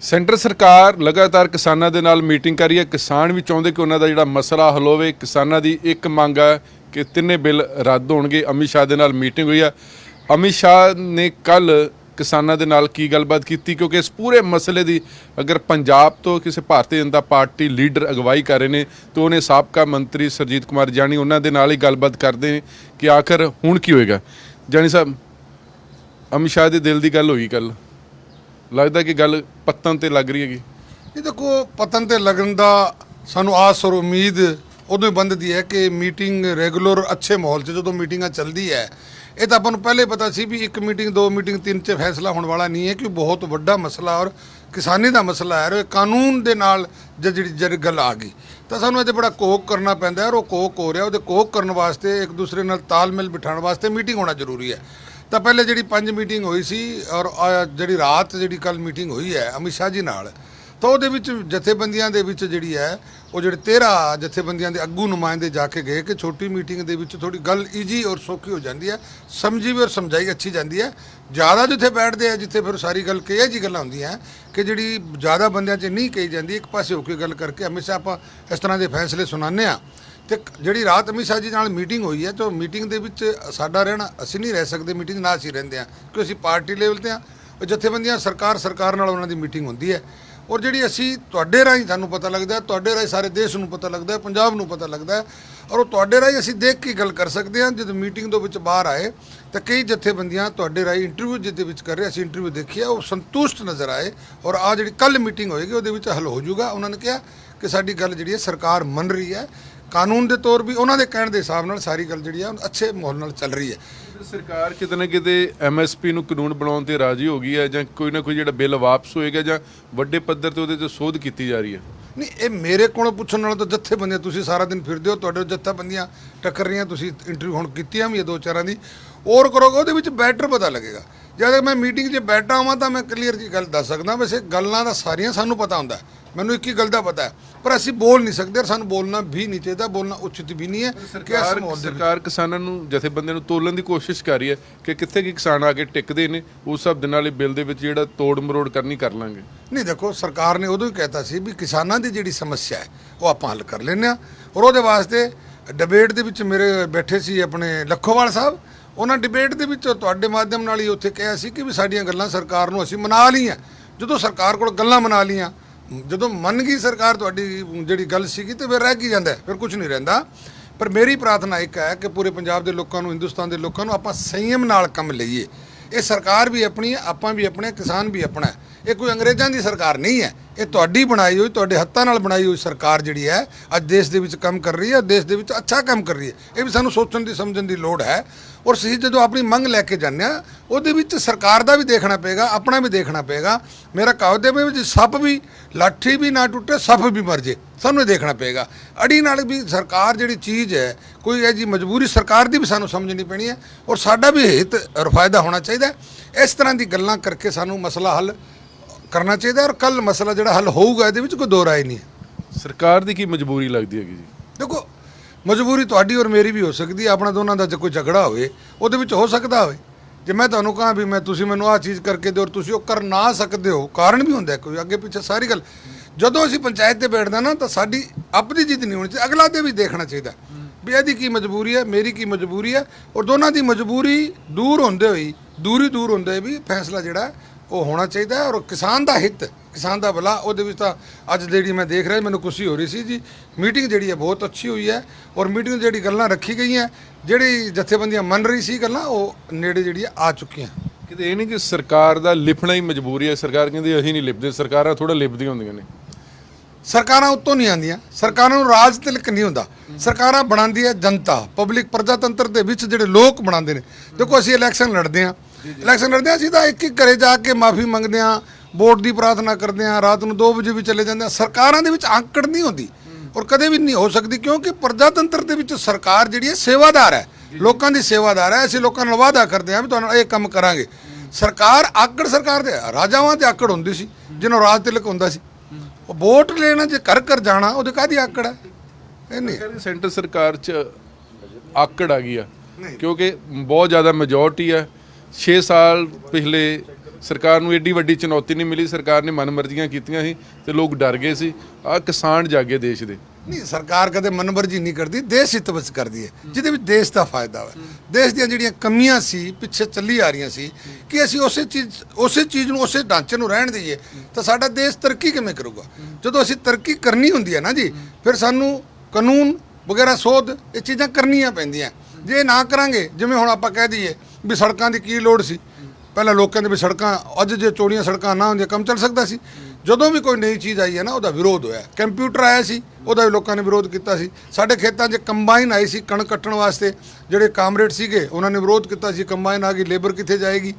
Centre ਸਰਕਾਰ ਲਗਾਤਾਰ ਕਿਸਾਨਾਂ ਦੇ ਨਾਲ ਮੀਟਿੰਗ ਕਰ ਰਹੀ ਹੈ। ਕਿਸਾਨ ਵੀ ਚਾਹੁੰਦੇ ਕਿ ਉਹਨਾਂ ਦਾ ਜਿਹੜਾ ਮਸਲਾ ਹੱਲ ਹੋਵੇ। ਕਿਸਾਨਾਂ ਦੀ ਇੱਕ ਮੰਗ ਹੈ ਕਿ ਤਿੰਨੇ ਬਿੱਲ ਰੱਦ ਹੋਣਗੇ। ਅਮਿਤ ਸ਼ਾਹ ਦੇ ਨਾਲ ਮੀਟਿੰਗ ਹੋਈ ਹੈ। ਅਮਿਤ ਸ਼ਾਹ ਨੇ ਕੱਲ ਕਿਸਾਨਾਂ ਦੇ ਨਾਲ ਕੀ ਗੱਲਬਾਤ ਕੀਤੀ? ਕਿਉਂਕਿ ਇਸ ਪੂਰੇ ਮਸਲੇ ਦੀ ਅਗਰ ਪੰਜਾਬ ਤੋਂ ਕਿਸੇ ਭਾਰਤੀ ਜਨਤਾ ਪਾਰਟੀ ਲੀਡਰ ਅਗਵਾਈ ਕਰ ਰਹੇ ਨੇ, ਤਾਂ ਉਹਨੇ ਸਾਬਕਾ ਮੰਤਰੀ ਸਰਜੀਤ ਕੁਮਾਰ ਜਾਨੀ ਉਹਨਾਂ ਦੇ ਨਾਲ ਹੀ ਗੱਲਬਾਤ ਕਰਦੇ ਨੇ ਕਿ ਆਖਰ ਹੁਣ ਕੀ ਹੋਏਗਾ? ਜਾਨੀ ਸਾਹਿਬ ਅਮਿਤ ਸ਼ਾਹ ਦੇ ਦਿਲ ਦੀ ਗੱਲ ਹੋਈ ਕੱਲ ਲੱਗਦਾ ਕਿ ਗੱਲ ਪੱਤਨ ਤੇ ਲੱਗ ਰਹੀ ਹੈਗੀ। ਇਹ ਦੇਖੋ ਪਤਨ ਤੇ ਲੱਗਣ ਦਾ ਸਾਨੂੰ ਆਸ ਔਰ ਉਮੀਦ ਉਦੋਂ ਹੀ ਬੰਦਦੀ ਹੈ ਕਿ ਮੀਟਿੰਗ ਰੈਗੂਲਰ ਅੱਛੇ ਮਾਹੌਲ 'ਚ ਜਦੋਂ ਮੀਟਿੰਗਾਂ ਚੱਲਦੀ ਹੈ, ਇਹ ਤਾਂ ਆਪਾਂ ਨੂੰ ਪਹਿਲੇ ਪਤਾ ਸੀ ਵੀ ਇੱਕ ਮੀਟਿੰਗ, ਦੋ ਮੀਟਿੰਗ, ਤਿੰਨ 'ਚ ਫੈਸਲਾ ਹੋਣ ਵਾਲਾ ਨਹੀਂ ਹੈ ਕਿ ਬਹੁਤ ਵੱਡਾ ਮਸਲਾ ਔਰ ਕਿਸਾਨੀ ਦਾ ਮਸਲਾ ਹੈ ਔਰ ਇਹ ਕਾਨੂੰਨ ਦੇ ਨਾਲ ਜ- ਜਿਹੜੀ ਜਿਹੜੀ ਗੱਲ ਆ ਗਈ। ਤਾਂ ਸਾਨੂੰ ਇਹਦੇ ਬੜਾ ਕੋਕ ਕਰਨਾ ਪੈਂਦਾ ਹੈ ਔਰ ਉਹ ਕੋਕ ਹੋ ਰਿਹਾ। ਉਹਦੇ ਕੋਕ ਕਰਨ ਵਾਸਤੇ ਇੱਕ ਦੂਸਰੇ ਨਾਲ ਤਾਲਮੇਲ ਬਿਠਾਉਣ ਵਾਸਤੇ ਮੀਟਿੰਗ ਹੋਣਾ ਜ਼ਰੂਰੀ ਹੈ। ਤਾਂ ਪਹਿਲੇ ਜਿਹੜੀ ਪੰਜ ਮੀਟਿੰਗ ਹੋਈ ਸੀ ਔਰ ਜਿਹੜੀ ਰਾਤ ਜਿਹੜੀ ਕੱਲ ਮੀਟਿੰਗ ਹੋਈ ਹੈ ਅਮਿਤ ਸ਼ਾਹ ਜੀ ਨਾਲ, ਤਾਂ ਉਹਦੇ ਵਿੱਚ ਜਥੇਬੰਦੀਆਂ ਦੇ ਵਿੱਚ ਜਿਹੜੀ ਹੈ, ਉਹ ਜਿਹੜੇ 13 ਜਥੇਬੰਦੀਆਂ ਦੇ ਅੱਗੂ ਨੁਮਾਇੰਦੇ ਜਾ ਕੇ ਗਏ ਕਿ ਛੋਟੀ ਮੀਟਿੰਗ ਦੇ ਵਿੱਚ ਥੋੜੀ ਗੱਲ ਈਜੀ ਔਰ ਸੌਖੀ ਹੋ ਜਾਂਦੀ ਹੈ, ਸਮਝੀ ਵੀ ਔਰ ਸਮਝਾਈ ਅੱਛੀ ਜਾਂਦੀ ਹੈ। ਜ਼ਿਆਦਾ ਜਿੱਥੇ ਬੈਠਦੇ ਆ, ਜਿੱਥੇ ਫਿਰ ਸਾਰੀ ਗੱਲ ਕਹੇ ਜੀ ਗੱਲਾਂ ਹੁੰਦੀਆਂ ਕਿ ਜਿਹੜੀ ਜ਼ਿਆਦਾ ਬੰਦਿਆਂ 'ਚ ਨਹੀਂ ਕਹੀ ਜਾਂਦੀ, ਇੱਕ ਪਾਸੇ ਹੋ ਕੇ ਗੱਲ ਕਰਕੇ ਹਮੇਸ਼ਾ ਆਪਾਂ ਇਸ ਤਰ੍ਹਾਂ ਦੇ ਫੈਸਲੇ ਸੁਣਾਉਂਦੇ ਆ ਤੇ ਜਿਹੜੀ ਰਾਤ ਅਮਿਤ ਸ਼ਾਹ ਜੀ ਨਾਲ ਮੀਟਿੰਗ ਹੋਈ ਹੈ, ਤਾਂ ਮੀਟਿੰਗ ਦੇ ਵਿੱਚ ਸਾਡਾ ਰਹਿਣਾ, ਅਸੀਂ ਨਹੀਂ ਰਹਿ ਸਕਦੇ, ਮੀਟਿੰਗ ਨਾ ਅਸੀਂ ਰਹਿੰਦੇ ਆ ਕਿਉਂਕਿ ਅਸੀਂ ਪਾਰਟੀ ਲੈਵਲ ਤੇ ਆ ਜਥੇਬੰਦੀਆਂ ਸਰਕਾਰ ਸਰਕਾਰ ਨਾਲ ਉਹਨਾਂ ਦੀ ਮੀਟਿੰਗ ਹੁੰਦੀ ਹੈ। ਔਰ ਜਿਹੜੀ ਅਸੀਂ ਤੁਹਾਡੇ ਰਾਹੀਂ ਸਾਨੂੰ ਪਤਾ ਲੱਗਦਾ ਤੁਹਾਡੇ ਰਾਹੀਂ ਸਾਰੇ ਦੇਸ਼ ਨੂੰ ਪਤਾ ਲੱਗਦਾ ਪੰਜਾਬ ਨੂੰ ਪਤਾ ਲੱਗਦਾ ਔਰ ਉਹ ਤੁਹਾਡੇ ਰਾਹੀਂ ਅਸੀਂ ਦੇਖ ਕੇ ਗੱਲ ਕਰ ਸਕਦੇ ਹਾਂ, ਜਦੋਂ ਮੀਟਿੰਗ ਦੇ ਵਿੱਚ ਬਾਹਰ ਆਏ, ਤਾਂ ਕਈ ਜਥੇਬੰਦੀਆਂ ਤੁਹਾਡੇ ਰਾਹੀਂ ਇੰਟਰਵਿਊ ਜਿਹਦੇ ਵਿੱਚ ਕਰ ਰਹੇ, ਅਸੀਂ ਇੰਟਰਵਿਊ ਦੇਖਿਆ, ਉਹ ਸੰਤੁਸ਼ਟ ਨਜ਼ਰ ਆਏ, ਔਰ ਆ ਜਿਹੜੀ ਕੱਲ ਮੀਟਿੰਗ ਹੋਏਗੀ, ਉਹਦੇ ਵਿੱਚ ਹੱਲ ਹੋ ਜਾਊਗਾ। ਉਹਨਾਂ ਨੇ ਕਿਹਾ ਕਿ ਸਾਡੀ ਗੱਲ ਜਿਹੜੀ ਹੈ, ਸਰਕਾਰ ਮੰਨ ਰਹੀ ਹੈ ਕਾਨੂੰਨ ਦੇ ਤੌਰ ਵੀ ਉਹਨਾਂ ਦੇ ਕਹਿਣ ਦੇ ਹਿਸਾਬ ਨਾਲ ਸਾਰੀ ਗੱਲ ਜਿਹੜੀ ਉਹ ਅੱਛੇ ਮਾਹੌਲ ਨਾਲ ਚੱਲ ਰਹੀ ਹੈ। ਸਰਕਾਰ ਕਿਤੇ ਨਾ ਕਿਤੇ ਐਮਐਸਪੀ ਨੂੰ ਕਾਨੂੰਨ ਬਣਾਉਣ ਤੇ ਰਾਜੀ ਹੋ ਗਈ ਹੈ ਜਾਂ ਕੋਈ ਨਾ ਕੋਈ ਜਿਹੜਾ ਬਿੱਲ ਵਾਪਸ ਹੋਏਗਾ ਜਾਂ ਵੱਡੇ ਪੱਧਰ ਤੇ ਉਹਦੇ ਤੇ ਸੋਧ ਕੀਤੀ ਜਾ ਰਹੀ ਹੈ? ਨਹੀਂ ਇਹ ਮੇਰੇ ਕੋਲੋਂ ਪੁੱਛਣ ਨਾਲ ਤਾਂ ਜੱਥੇਬੰਦੀਆਂ ਤੁਸੀਂ ਸਾਰਾ ਦਿਨ ਫਿਰਦੇ ਹੋ ਤੁਹਾਡੇ ਜੱਥੇਬੰਦੀਆਂ ਟੱਕਰ ਰਹੀਆਂ ਤੁਸੀਂ ਇੰਟਰਵਿਊ ਹੁਣ ਕੀਤੀਆਂ ਵੀ ਇਹ ਦੋ ਚਾਰਾਂ ਦੀ। ਔਰ ਕਰੋਗੇ ਉਹਦੇ ਵਿੱਚ ਬੈਟਰ ਪਤਾ ਲੱਗੇਗਾ। ਜਦ ਮੈਂ ਮੀਟਿੰਗ 'ਚ ਬੈਠਾ ਹਾਂ ਤਾਂ ਮੈਂ ਕਲੀਅਰ ਜੀ ਗੱਲ ਦੱਸ ਸਕਦਾ ਵੈਸੇ ਗੱਲਾਂ ਦਾ ਸਾਰੀਆਂ ਸਾਨੂੰ ਪਤਾ ਹੁੰਦਾ। ਮੈਨੂੰ ਇੱਕ ਹੀ ਗੱਲ ਦਾ ਪਤਾ ਹੈ ਪਰ ਅਸੀਂ ਬੋਲ ਨਹੀਂ ਸਕਦੇ ਸਾਨੂੰ ਬੋਲਣਾ ਵੀ ਨਹੀਂ ਚਾਹੀਦਾ ਬੋਲਣਾ ਉਚਿਤ ਵੀ ਨਹੀਂ ਹੈ ਕਿ ਇਸ ਸਰਕਾਰ ਮਾਹੌਲ ਦੇ ਵਿੱਚ। ਸਰਕਾਰ ਕਿਸਾਨਾਂ ਨੂੰ ਜਥੇਬੰਦੀਆਂ ਨੂੰ ਤੋਲਣ ਦੀ ਕੋਸ਼ਿਸ਼ ਕਰ ਰਹੀ ਹੈ ਕਿ ਕਿੱਥੇ ਕੀ ਕਿਸਾਨ ਆ ਕੇ ਟਿਕਦੇ ਨੇ ਉਸ ਹਿਸਾਬ ਦੇ ਨਾਲ ਇਹ ਬਿੱਲ ਦੇ ਵਿੱਚ ਜਿਹੜਾ ਤੋੜ ਮਰੋੜ ਕਰਨੀ ਕਰ ਲਾਂਗੇ। ਨਹੀਂ ਦੇਖੋ ਸਰਕਾਰ ਨੇ ਉਦੋਂ ਹੀ ਕਹਿਤਾ ਸੀ ਵੀ ਕਿਸਾਨਾਂ ਦੀ ਜਿਹੜੀ ਸਮੱਸਿਆ ਹੈ ਉਹ ਆਪਾਂ ਹੱਲ ਕਰ ਲੈਂਦੇ ਆ ਔਰ ਉਹਦੇ ਵਾਸਤੇ ਡਿਬੇਟ ਦੇ ਵਿੱਚ ਮੇਰੇ ਬੈਠੇ ਸੀ ਆਪਣੇ ਲੱਖੋਵਾਲ ਸਾਹਿਬ ਉਹਨਾਂ ਡਿਬੇਟ ਦੇ ਵਿੱਚ ਤੁਹਾਡੇ ਮਾਧਿਅਮ ਨਾਲ ਹੀ ਉੱਥੇ ਕਿਹਾ ਸੀ ਕਿ ਵੀ ਸਾਡੀਆਂ ਗੱਲਾਂ ਸਰਕਾਰ ਨੂੰ ਅਸੀਂ ਮਨਾ ਲਈਆਂ। ਜਦੋਂ ਸਰਕਾਰ ਕੋਲ ਗੱਲਾਂ ਮਨਾ ਲਈਆਂ ਜਦੋਂ ਮੰਨ ਗਈ ਸਰਕਾਰ ਤੁਹਾਡੀ ਜਿਹੜੀ ਗੱਲ ਸੀਗੀ ਤੇ ਫਿਰ ਰਹਿ ਕੀ ਜਾਂਦਾ ਫਿਰ ਕੁਝ ਨਹੀਂ ਰਹਿੰਦਾ। ਪਰ ਮੇਰੀ ਪ੍ਰਾਰਥਨਾ ਇੱਕ ਹੈ ਕਿ ਪੂਰੇ ਪੰਜਾਬ ਦੇ ਲੋਕਾਂ ਨੂੰ, ਹਿੰਦੁਸਤਾਨ ਦੇ ਲੋਕਾਂ ਨੂੰ ਆਪਾਂ ਸੰਯਮ ਨਾਲ ਕੰਮ ਲਈਏ। ਇਹ ਸਰਕਾਰ ਵੀ ਆਪਣੀ ਹੈ, ਆਪਾਂ ਵੀ ਆਪਣੇ, ਕਿਸਾਨ ਵੀ ਆਪਣਾ ਇਹ ਕੋਈ ਅੰਗਰੇਜ਼ਾਂ ਦੀ ਸਰਕਾਰ ਨਹੀਂ ਹੈ। ਇਹ ਤੁਹਾਡੀ ਬਣਾਈ ਹੋਈ, ਤੁਹਾਡੇ ਹੱਥਾਂ ਨਾਲ ਬਣਾਈ ਹੋਈ ਸਰਕਾਰ ਜਿਹੜੀ ਹੈ, ਅੱਜ ਦੇਸ਼ ਦੇ ਵਿੱਚ ਕੰਮ ਕਰ ਰਹੀ ਹੈ, ਦੇਸ਼ ਦੇ ਵਿੱਚ ਅੱਛਾ ਕੰਮ ਕਰ ਰਹੀ ਹੈ। ਇਹ ਵੀ ਸਾਨੂੰ ਸੋਚਣ ਦੀ, ਸਮਝਣ ਦੀ ਲੋੜ ਹੈ। ਔਰ ਅਸੀਂ ਜਦੋਂ ਆਪਣੀ ਮੰਗ ਲੈ ਕੇ ਜਾਂਦੇ ਆ ਉਹਦੇ ਵਿੱਚ ਸਰਕਾਰ ਦਾ ਵੀ ਦੇਖਣਾ ਪਏਗਾ, ਆਪਣਾ ਵੀ ਦੇਖਣਾ ਪਏਗਾ। ਮੇਰਾ ਕਹਾਵਤ ਹੈ ਵੀ ਸੱਪ ਵੀ, ਲਾਠੀ ਵੀ ਨਾ ਟੁੱਟੇ, ਸੱਪ ਵੀ ਮਰ ਜੇ, ਸਾਨੂੰ ਇਹ ਦੇਖਣਾ ਪਏਗਾ। ਅੜੀ ਨਾਲ ਵੀ ਸਰਕਾਰ ਜਿਹੜੀ ਚੀਜ਼ ਹੈ, ਕੋਈ ਇਹ ਜੀ ਮਜਬੂਰੀ ਸਰਕਾਰ ਦੀ ਵੀ ਸਾਨੂੰ ਸਮਝਣੀ ਪੈਣੀ ਹੈ। ਔਰ ਸਾਡਾ ਵੀ ਹਿੱਤ, ਔਰ ਫਾਇਦਾ ਹੋਣਾ ਚਾਹੀਦਾ ਇਸ ਤਰ੍ਹਾਂ ਦੀ ਗੱਲਾਂ ਕਰਕੇ ਸਾਨੂੰ ਮਸਲਾ ਹੱਲ ਕਰਨਾ ਚਾਹੀਦਾ ਔਰ ਕੱਲ ਮਸਲਾ ਜਿਹੜਾ ਹੱਲ ਹੋਊਗਾ ਇਹਦੇ ਵਿੱਚ ਕੋਈ ਦੋ ਰਾਏ ਨਹੀਂ ਹੈ। ਸਰਕਾਰ ਦੀ ਕੀ ਮਜਬੂਰੀ ਲੱਗਦੀ ਹੈਗੀ ਜੀ? ਦੇਖੋ ਮਜਬੂਰੀ ਤੁਹਾਡੀ ਔਰ ਮੇਰੀ ਵੀ ਹੋ ਸਕਦੀ ਹੈ ਆਪਣਾ ਦੋਨਾਂ ਦਾ ਜੇ ਕੋਈ ਝਗੜਾ ਹੋਵੇ ਉਹਦੇ ਵਿੱਚ ਹੋ ਸਕਦਾ ਹੋਵੇ। ਜੇ ਮੈਂ ਤੁਹਾਨੂੰ ਕਹਾਂ ਵੀ ਮੈਂ ਤੁਸੀਂ ਮੈਨੂੰ ਆਹ ਚੀਜ਼ ਕਰਕੇ ਦਿਓ ਔਰ ਤੁਸੀਂ ਉਹ ਕਰ ਨਾ ਸਕਦੇ ਹੋ ਕਾਰਨ ਵੀ ਹੁੰਦਾ ਕੋਈ ਅੱਗੇ ਪਿੱਛੇ ਸਾਰੀ ਗੱਲ। ਜਦੋਂ ਅਸੀਂ ਪੰਚਾਇਤ ਤੇ ਬੈਠਦੇ ਨਾ ਤਾਂ ਸਾਡੀ ਆਪਣੀ ਜਿੱਦ ਨਹੀਂ ਹੋਣੀ ਚਾਹੀਦੀ ਅਗਲਾ ਤੇ ਵੀ ਦੇਖਣਾ ਚਾਹੀਦਾ। ਵੀ ਇਹਦੀ ਕੀ ਮਜਬੂਰੀ ਹੈ ਮੇਰੀ ਕੀ ਮਜਬੂਰੀ ਹੈ ਔਰ ਦੋਨਾਂ ਦੀ ਮਜਬੂਰੀ ਦੂਰ ਹੁੰਦੇ ਹੋਈ ਦੂਰੀ ਦੂਰ ਹੁੰਦੇ ਵੀ ਫੈਸਲਾ ਜਿਹੜਾ ਉਹ ਹੋਣਾ ਚਾਹੀਦਾ ਔਰ ਕਿਸਾਨ ਦਾ ਹਿੱਤ ਕਿਸਾਨ ਦਾ ਭਲਾ ਉਹਦੇ ਵਿੱਚ ਤਾਂ ਅੱਜ ਜਿਹੜੀ ਮੈਂ ਦੇਖ ਰਿਹਾ ਮੈਨੂੰ ਖੁਸ਼ੀ ਹੋ ਰਹੀ ਸੀ ਜੀ। ਮੀਟਿੰਗ ਜਿਹੜੀ ਹੈ ਬਹੁਤ ਅੱਛੀ ਹੋਈ ਹੈ ਔਰ ਮੀਟਿੰਗ ਜਿਹੜੀ ਗੱਲਾਂ ਰੱਖੀ ਗਈਆਂ ਜਿਹੜੀ ਜਥੇਬੰਦੀਆਂ ਮੰਨ ਰਹੀ ਸੀ ਗੱਲਾਂ ਉਹ ਨੇੜੇ ਜਿਹੜੀ ਆ ਚੁੱਕੀਆਂ। ਕਿਤੇ ਇਹ ਨਹੀਂ ਕਿ ਸਰਕਾਰ ਦਾ ਲਿਪਣਾ ਹੀ ਮਜਬੂਰੀ ਹੈ ਸਰਕਾਰ ਕਹਿੰਦੀ ਅਸੀਂ ਨਹੀਂ ਲਿਪਦੇ ਸਰਕਾਰਾਂ ਥੋੜਾ ਲਿਪਦੀਆਂ ਹੁੰਦੀਆਂ ਨੇ। ਸਰਕਾਰਾਂ ਉੱਤੋਂ ਨਹੀਂ ਆਉਂਦੀਆਂ ਸਰਕਾਰਾਂ ਨੂੰ ਰਾਜ ਤਿਲਕ ਨਹੀਂ ਹੁੰਦਾ। ਸਰਕਾਰਾਂ ਬਣਾਉਂਦੀ ਹੈ ਜਨਤਾ ਪਬਲਿਕ ਪ੍ਰਜਾਤੰਤਰ ਦੇ ਵਿੱਚ ਜਿਹੜੇ ਲੋਕ ਬਣਾਉਂਦੇ ਨੇ। ਦੇਖੋ ਅਸੀਂ ਇਲੈਕਸ਼ਨ ਲੜਦੇ ਹਾਂ ਇਲੈਕਸ਼ਨ ਲੜਦੇ ਅਸੀਂ ਤਾਂ ਇੱਕ ਇੱਕ ਘਰੇ ਜਾ ਕੇ ਮਾਫੀ ਮੰਗਦੇ ਹਾਂ ਵੋਟ ਦੀ ਪ੍ਰਾਰਥਨਾ ਕਰਦੇ ਹਾਂ ਰਾਤ ਨੂੰ 2 ਵਜੇ ਵੀ ਚਲੇ ਜਾਂਦੇ ਹਾਂ। ਸਰਕਾਰਾਂ ਦੇ ਵਿੱਚ ਆਂਕੜ ਨਹੀਂ ਹੁੰਦੀ ਔਰ ਕਦੇ ਵੀ ਨਹੀਂ ਹੋ ਸਕਦੀ ਕਿਉਂਕਿ ਪ੍ਰਜਾਤੰਤਰ ਦੇ ਵਿੱਚ ਸਰਕਾਰ ਜਿਹੜੀ ਹੈ ਸੇਵਾਦਾਰ ਹੈ। ਲੋਕਾਂ ਦੀ ਸੇਵਾਦਾਰ ਹੈ। ਅਸੀਂ ਲੋਕਾਂ ਨਾਲ ਵਾਅਦਾ ਕਰਦੇ ਹਾਂ ਵੀ ਤੁਹਾਨੂੰ ਇਹ ਕੰਮ ਕਰਾਂਗੇ। ਸਰਕਾਰ ਆਕੜ ਸਰਕਾਰ ਦੇ ਰਾਜਾਵਾਂ ਦੇ ਆਕੜ ਹੁੰਦੀ ਸੀ ਜਿਹਨੂੰ ਰਾਜ ਤਿਲਕ ਹੁੰਦਾ ਸੀ। ਉਹ ਵੋਟ ਲੈਣਾ ਜੇ ਕਰ ਕਰ ਜਾਣਾ ਉਹਦੇ ਕਾਹਦੀ ਆਕੜ ਹੈ? ਇਹ ਨਹੀਂ ਸੈਂਟਰ ਸਰਕਾਰ 'ਚ ਆਕੜ ਆ ਗਈ ਆ। ਕਿਉਂਕਿ ਬਹੁਤ ਜ਼ਿਆਦਾ ਮੈਜੋਰਟੀ ਹੈ। 6 ਸਾਲ ਪਿਛਲੇ ਸਰਕਾਰ ਨੂੰ ਏਡੀ ਵੱਡੀ ਚੁਣੌਤੀ ਨਹੀਂ ਮਿਲੀ, ਸਰਕਾਰ ਨੇ ਮਨਮਰਜ਼ੀਆਂ ਕੀਤੀਆਂ ਸੀ ਤੇ ਲੋਕ ਡਰ ਗਏ ਸੀ। ਆ ਕਿਸਾਨ ਜਾਗੇ ਦੇਸ਼ ਦੇ। ਨਹੀਂ, ਸਰਕਾਰ ਕਦੇ ਮਨਮਰਜ਼ੀ ਨਹੀਂ ਕਰਦੀ, ਦੇਸ਼ ਹਿੱਤ ਵਿੱਚ ਕਰਦੀ ਹੈ, ਜਿਹਦੇ ਵਿੱਚ ਦੇਸ਼ ਦਾ ਫਾਇਦਾ ਹੈ ਦੇਸ਼ ਦੀਆਂ ਜਿਹੜੀਆਂ ਕਮੀਆਂ ਸੀ, ਪਿੱਛੇ ਚੱਲੀ ਆ ਰਹੀਆਂ ਸੀ ਕਿ ਅਸੀਂ ਉਸੇ ਚੀਜ਼ ਉਸੇ ਚੀਜ਼ ਨੂੰ ਉਸੇ ਢਾਂਚੇ ਨੂੰ ਰਹਿਣ ਦਈਏ, ਤਾਂ ਸਾਡਾ ਦੇਸ਼ ਤਰੱਕੀ ਕਿਵੇਂ ਕਰੂਗਾ? ਜਦੋਂ ਅਸੀਂ ਤਰੱਕੀ ਕਰਨੀ ਹੁੰਦੀ ਹੈ ਨਾ ਜੀ, ਫਿਰ ਸਾਨੂੰ ਕਾਨੂੰਨ ਵਗੈਰਾ ਸੋਧ, ਇਹ ਚੀਜ਼ਾਂ ਕਰਨੀਆਂ ਪੈਂਦੀਆਂ। ਜੇ ਨਾ ਕਰਾਂਗੇ, ਜਿਵੇਂ ਹੁਣ ਆਪਾਂ ਕਹਿ ਦਈਏ ਵੀ ਸੜਕਾਂ ਦੀ ਕੀ ਲੋੜ ਸੀ। ਪਹਿਲਾਂ ਲੋਕਾਂ ਦੇ ਵੀ ਸੜਕਾਂ, ਅੱਜ ਜੇ ਚੋੜੀਆਂ ਸੜਕਾਂ ਨਾ ਹੁੰਦੀਆਂ, ਕੰਮ ਚੱਲ ਸਕਦਾ ਸੀ। ਜਦੋਂ ਵੀ ਕੋਈ ਨਈ ਚੀਜ਼ ਆਈ ਹੈ ਨਾ, ਉਹਦਾ ਵਿਰੋਧ ਹੋਇਆ। ਕੰਪਿਊਟਰ ਆਇਆ ਸੀ, ਉਹਦਾ ਵੀ ਲੋਕਾਂ ਨੇ ਵਿਰੋਧ ਕੀਤਾ ਸੀ। ਸਾਡੇ ਖੇਤਾਂ 'ਚ ਕੰਬਾਈਨ ਆਈ ਸੀ ਕਣਕ ਕੱਟਣ ਵਾਸਤੇ। ਜਿਹੜੇ ਕਾਮਰੇਡ ਸੀਗੇ, ਉਹਨਾਂ ਨੇ ਵਿਰੋਧ ਕੀਤਾ ਸੀ, ਕੰਬਾਈਨ ਆ ਗਈ, ਲੇਬਰ ਕਿੱਥੇ ਜਾਏਗੀ?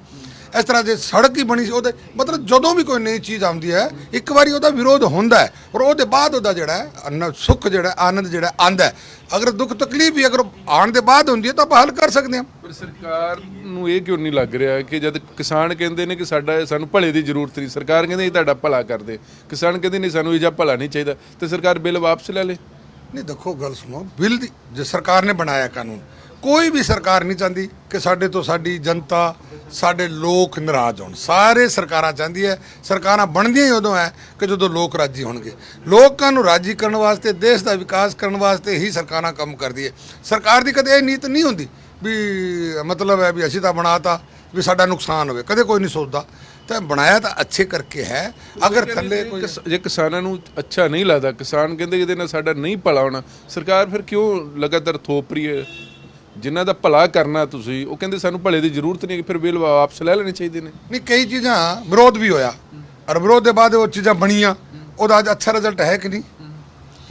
ਇਸ ਤਰ੍ਹਾਂ ਜੇ ਸੜਕ ਹੀ ਬਣੀ ਸੀ ਉਹਦੇ। ਮਤਲਬ ਜਦੋਂ ਵੀ ਕੋਈ ਨਈ ਚੀਜ਼ ਆਉਂਦੀ ਹੈ ਇੱਕ ਵਾਰੀ ਉਹਦਾ ਵਿਰੋਧ ਹੁੰਦਾ ਹੈ ਔਰ ਉਹਦੇ ਬਾਅਦ ਉਹਦਾ ਜਿਹੜਾ ਸੁੱਖ ਜਿਹੜਾ ਆਨੰਦ ਜਿਹੜਾ ਹੈ, ਆਉਂਦਾ ਹੈ। ਅਗਰ ਦੁੱਖ ਤਕਲੀਫ ਵੀ ਅਗਰ ਆਉਣ ਦੇ ਬਾਅਦ ਹੁੰਦੀ ਹੈ ਤਾਂ ਆਪਾਂ ਹੱਲ ਕਰ ਸਕਦੇ ਹਾਂ। ਪਰ ਸਰਕਾਰ ਨੂੰ ਇਹ ਕਿਉਂ ਨਹੀਂ ਲੱਗ ਰਿਹਾ ਕਿ ਜਦ ਕਿਸਾਨ ਕਹਿੰਦੇ ਨੇ ਕਿ ਸਾਡਾ ਸਾਨੂੰ ਭਲੇ ਦੀ ਜ਼ਰੂਰਤ ਨਹੀਂ ਸਰਕਾਰ ਕਹਿੰਦੇ ਇਹ ਤੁਹਾਡਾ ਭਲਾ ਕਰਦੇ। ਕਿਸਾਨ ਕਹਿੰਦੇ ਨਹੀਂ ਸਾਨੂੰ ਇਹ ਜਿਹਾ ਭਲਾ ਨਹੀਂ ਚਾਹੀਦਾ ਤੇ ਸਰਕਾਰ ਬਿੱਲ ਵਾਪਸ ਲੈ ਲੇ। ਨਹੀਂ ਦੇਖੋ ਗੱਲ ਸੁਣੋ ਬਿੱਲ ਦੀ ਜੇ ਸਰਕਾਰ ਨੇ ਬਣਾਇਆ ਕਾਨੂੰਨ ਕੋਈ ਵੀ ਸਰਕਾਰ ਨਹੀਂ ਚਾਹੁੰਦੀ ਕਿ ਸਾਡੇ ਤੋਂ ਸਾਡੀ ਜਨਤਾ ਸਾਡੇ ਲੋਕ ਨਾਰਾਜ਼ ਹੋਣ। ਸਾਰੇ ਸਰਕਾਰਾਂ ਚਾਹੁੰਦੀ ਹੈ ਸਰਕਾਰਾਂ ਬਣਦੀਆਂ ਹੀ ਉਦੋਂ ਹੈ ਕਿ ਜਦੋਂ ਲੋਕ ਰਾਜੀ ਹੋਣਗੇ। ਲੋਕਾਂ ਨੂੰ ਰਾਜੀ ਕਰਨ ਵਾਸਤੇ ਦੇਸ਼ ਦਾ ਵਿਕਾਸ ਕਰਨ ਵਾਸਤੇ ਹੀ ਸਰਕਾਰਾਂ ਕੰਮ ਕਰਦੀ ਹੈ। ਸਰਕਾਰ ਦੀ ਕਦੇ ਇਹ ਨੀਤ ਨਹੀਂ ਹੁੰਦੀ ਵੀ ਮਤਲਬ ਹੈ ਵੀ ਅਸੀਂ ਤਾਂ ਬਣਾਤਾ ਵੀ ਸਾਡਾ ਨੁਕਸਾਨ ਹੋਵੇ। ਕਦੇ ਕੋਈ ਨਹੀਂ ਸੋਚਦਾ। ਤਾਂ ਬਣਾਇਆ ਤਾਂ ਅੱਛੇ ਕਰਕੇ ਹੈ। ਅਗਰ ਥੱਲੇ ਕੋਈ ਜੇ ਕਿਸਾਨਾਂ ਨੂੰ ਅੱਛਾ ਨਹੀਂ ਲੱਗਦਾ ਕਿਸਾਨ ਕਹਿੰਦੇ ਇਹਦੇ ਨਾਲ ਸਾਡਾ ਨਹੀਂ ਭਲਾ ਹੋਣਾ ਸਰਕਾਰ ਫਿਰ ਕਿਉਂ ਲਗਾਤਾਰ ਥੋਪ ਰਹੀ ਹੈ? ਜਿਨ੍ਹਾਂ ਦਾ ਭਲਾ ਕਰਨਾ ਤੁਸੀਂ, ਉਹ ਕਹਿੰਦੇ ਸਾਨੂੰ ਭਲੇ ਦੀ ਜ਼ਰੂਰਤ ਨਹੀਂ, ਫਿਰ ਬਿੱਲ ਵਾਪਸ ਲੈ ਲੈਣੇ ਚਾਹੀਦੇ ਨੇ। ਨਹੀਂ, ਕਈ ਚੀਜ਼ਾਂ ਵਿਰੋਧ ਵੀ ਹੋਇਆ। ਔਰ ਵਿਰੋਧ ਦੇ ਬਾਅਦ ਉਹ ਚੀਜ਼ਾਂ ਬਣੀਆਂ। ਉਹਦਾ ਅੱਜ ਅੱਛਾ ਰਿਜ਼ਲਟ ਹੈ ਕਿ ਨਹੀਂ?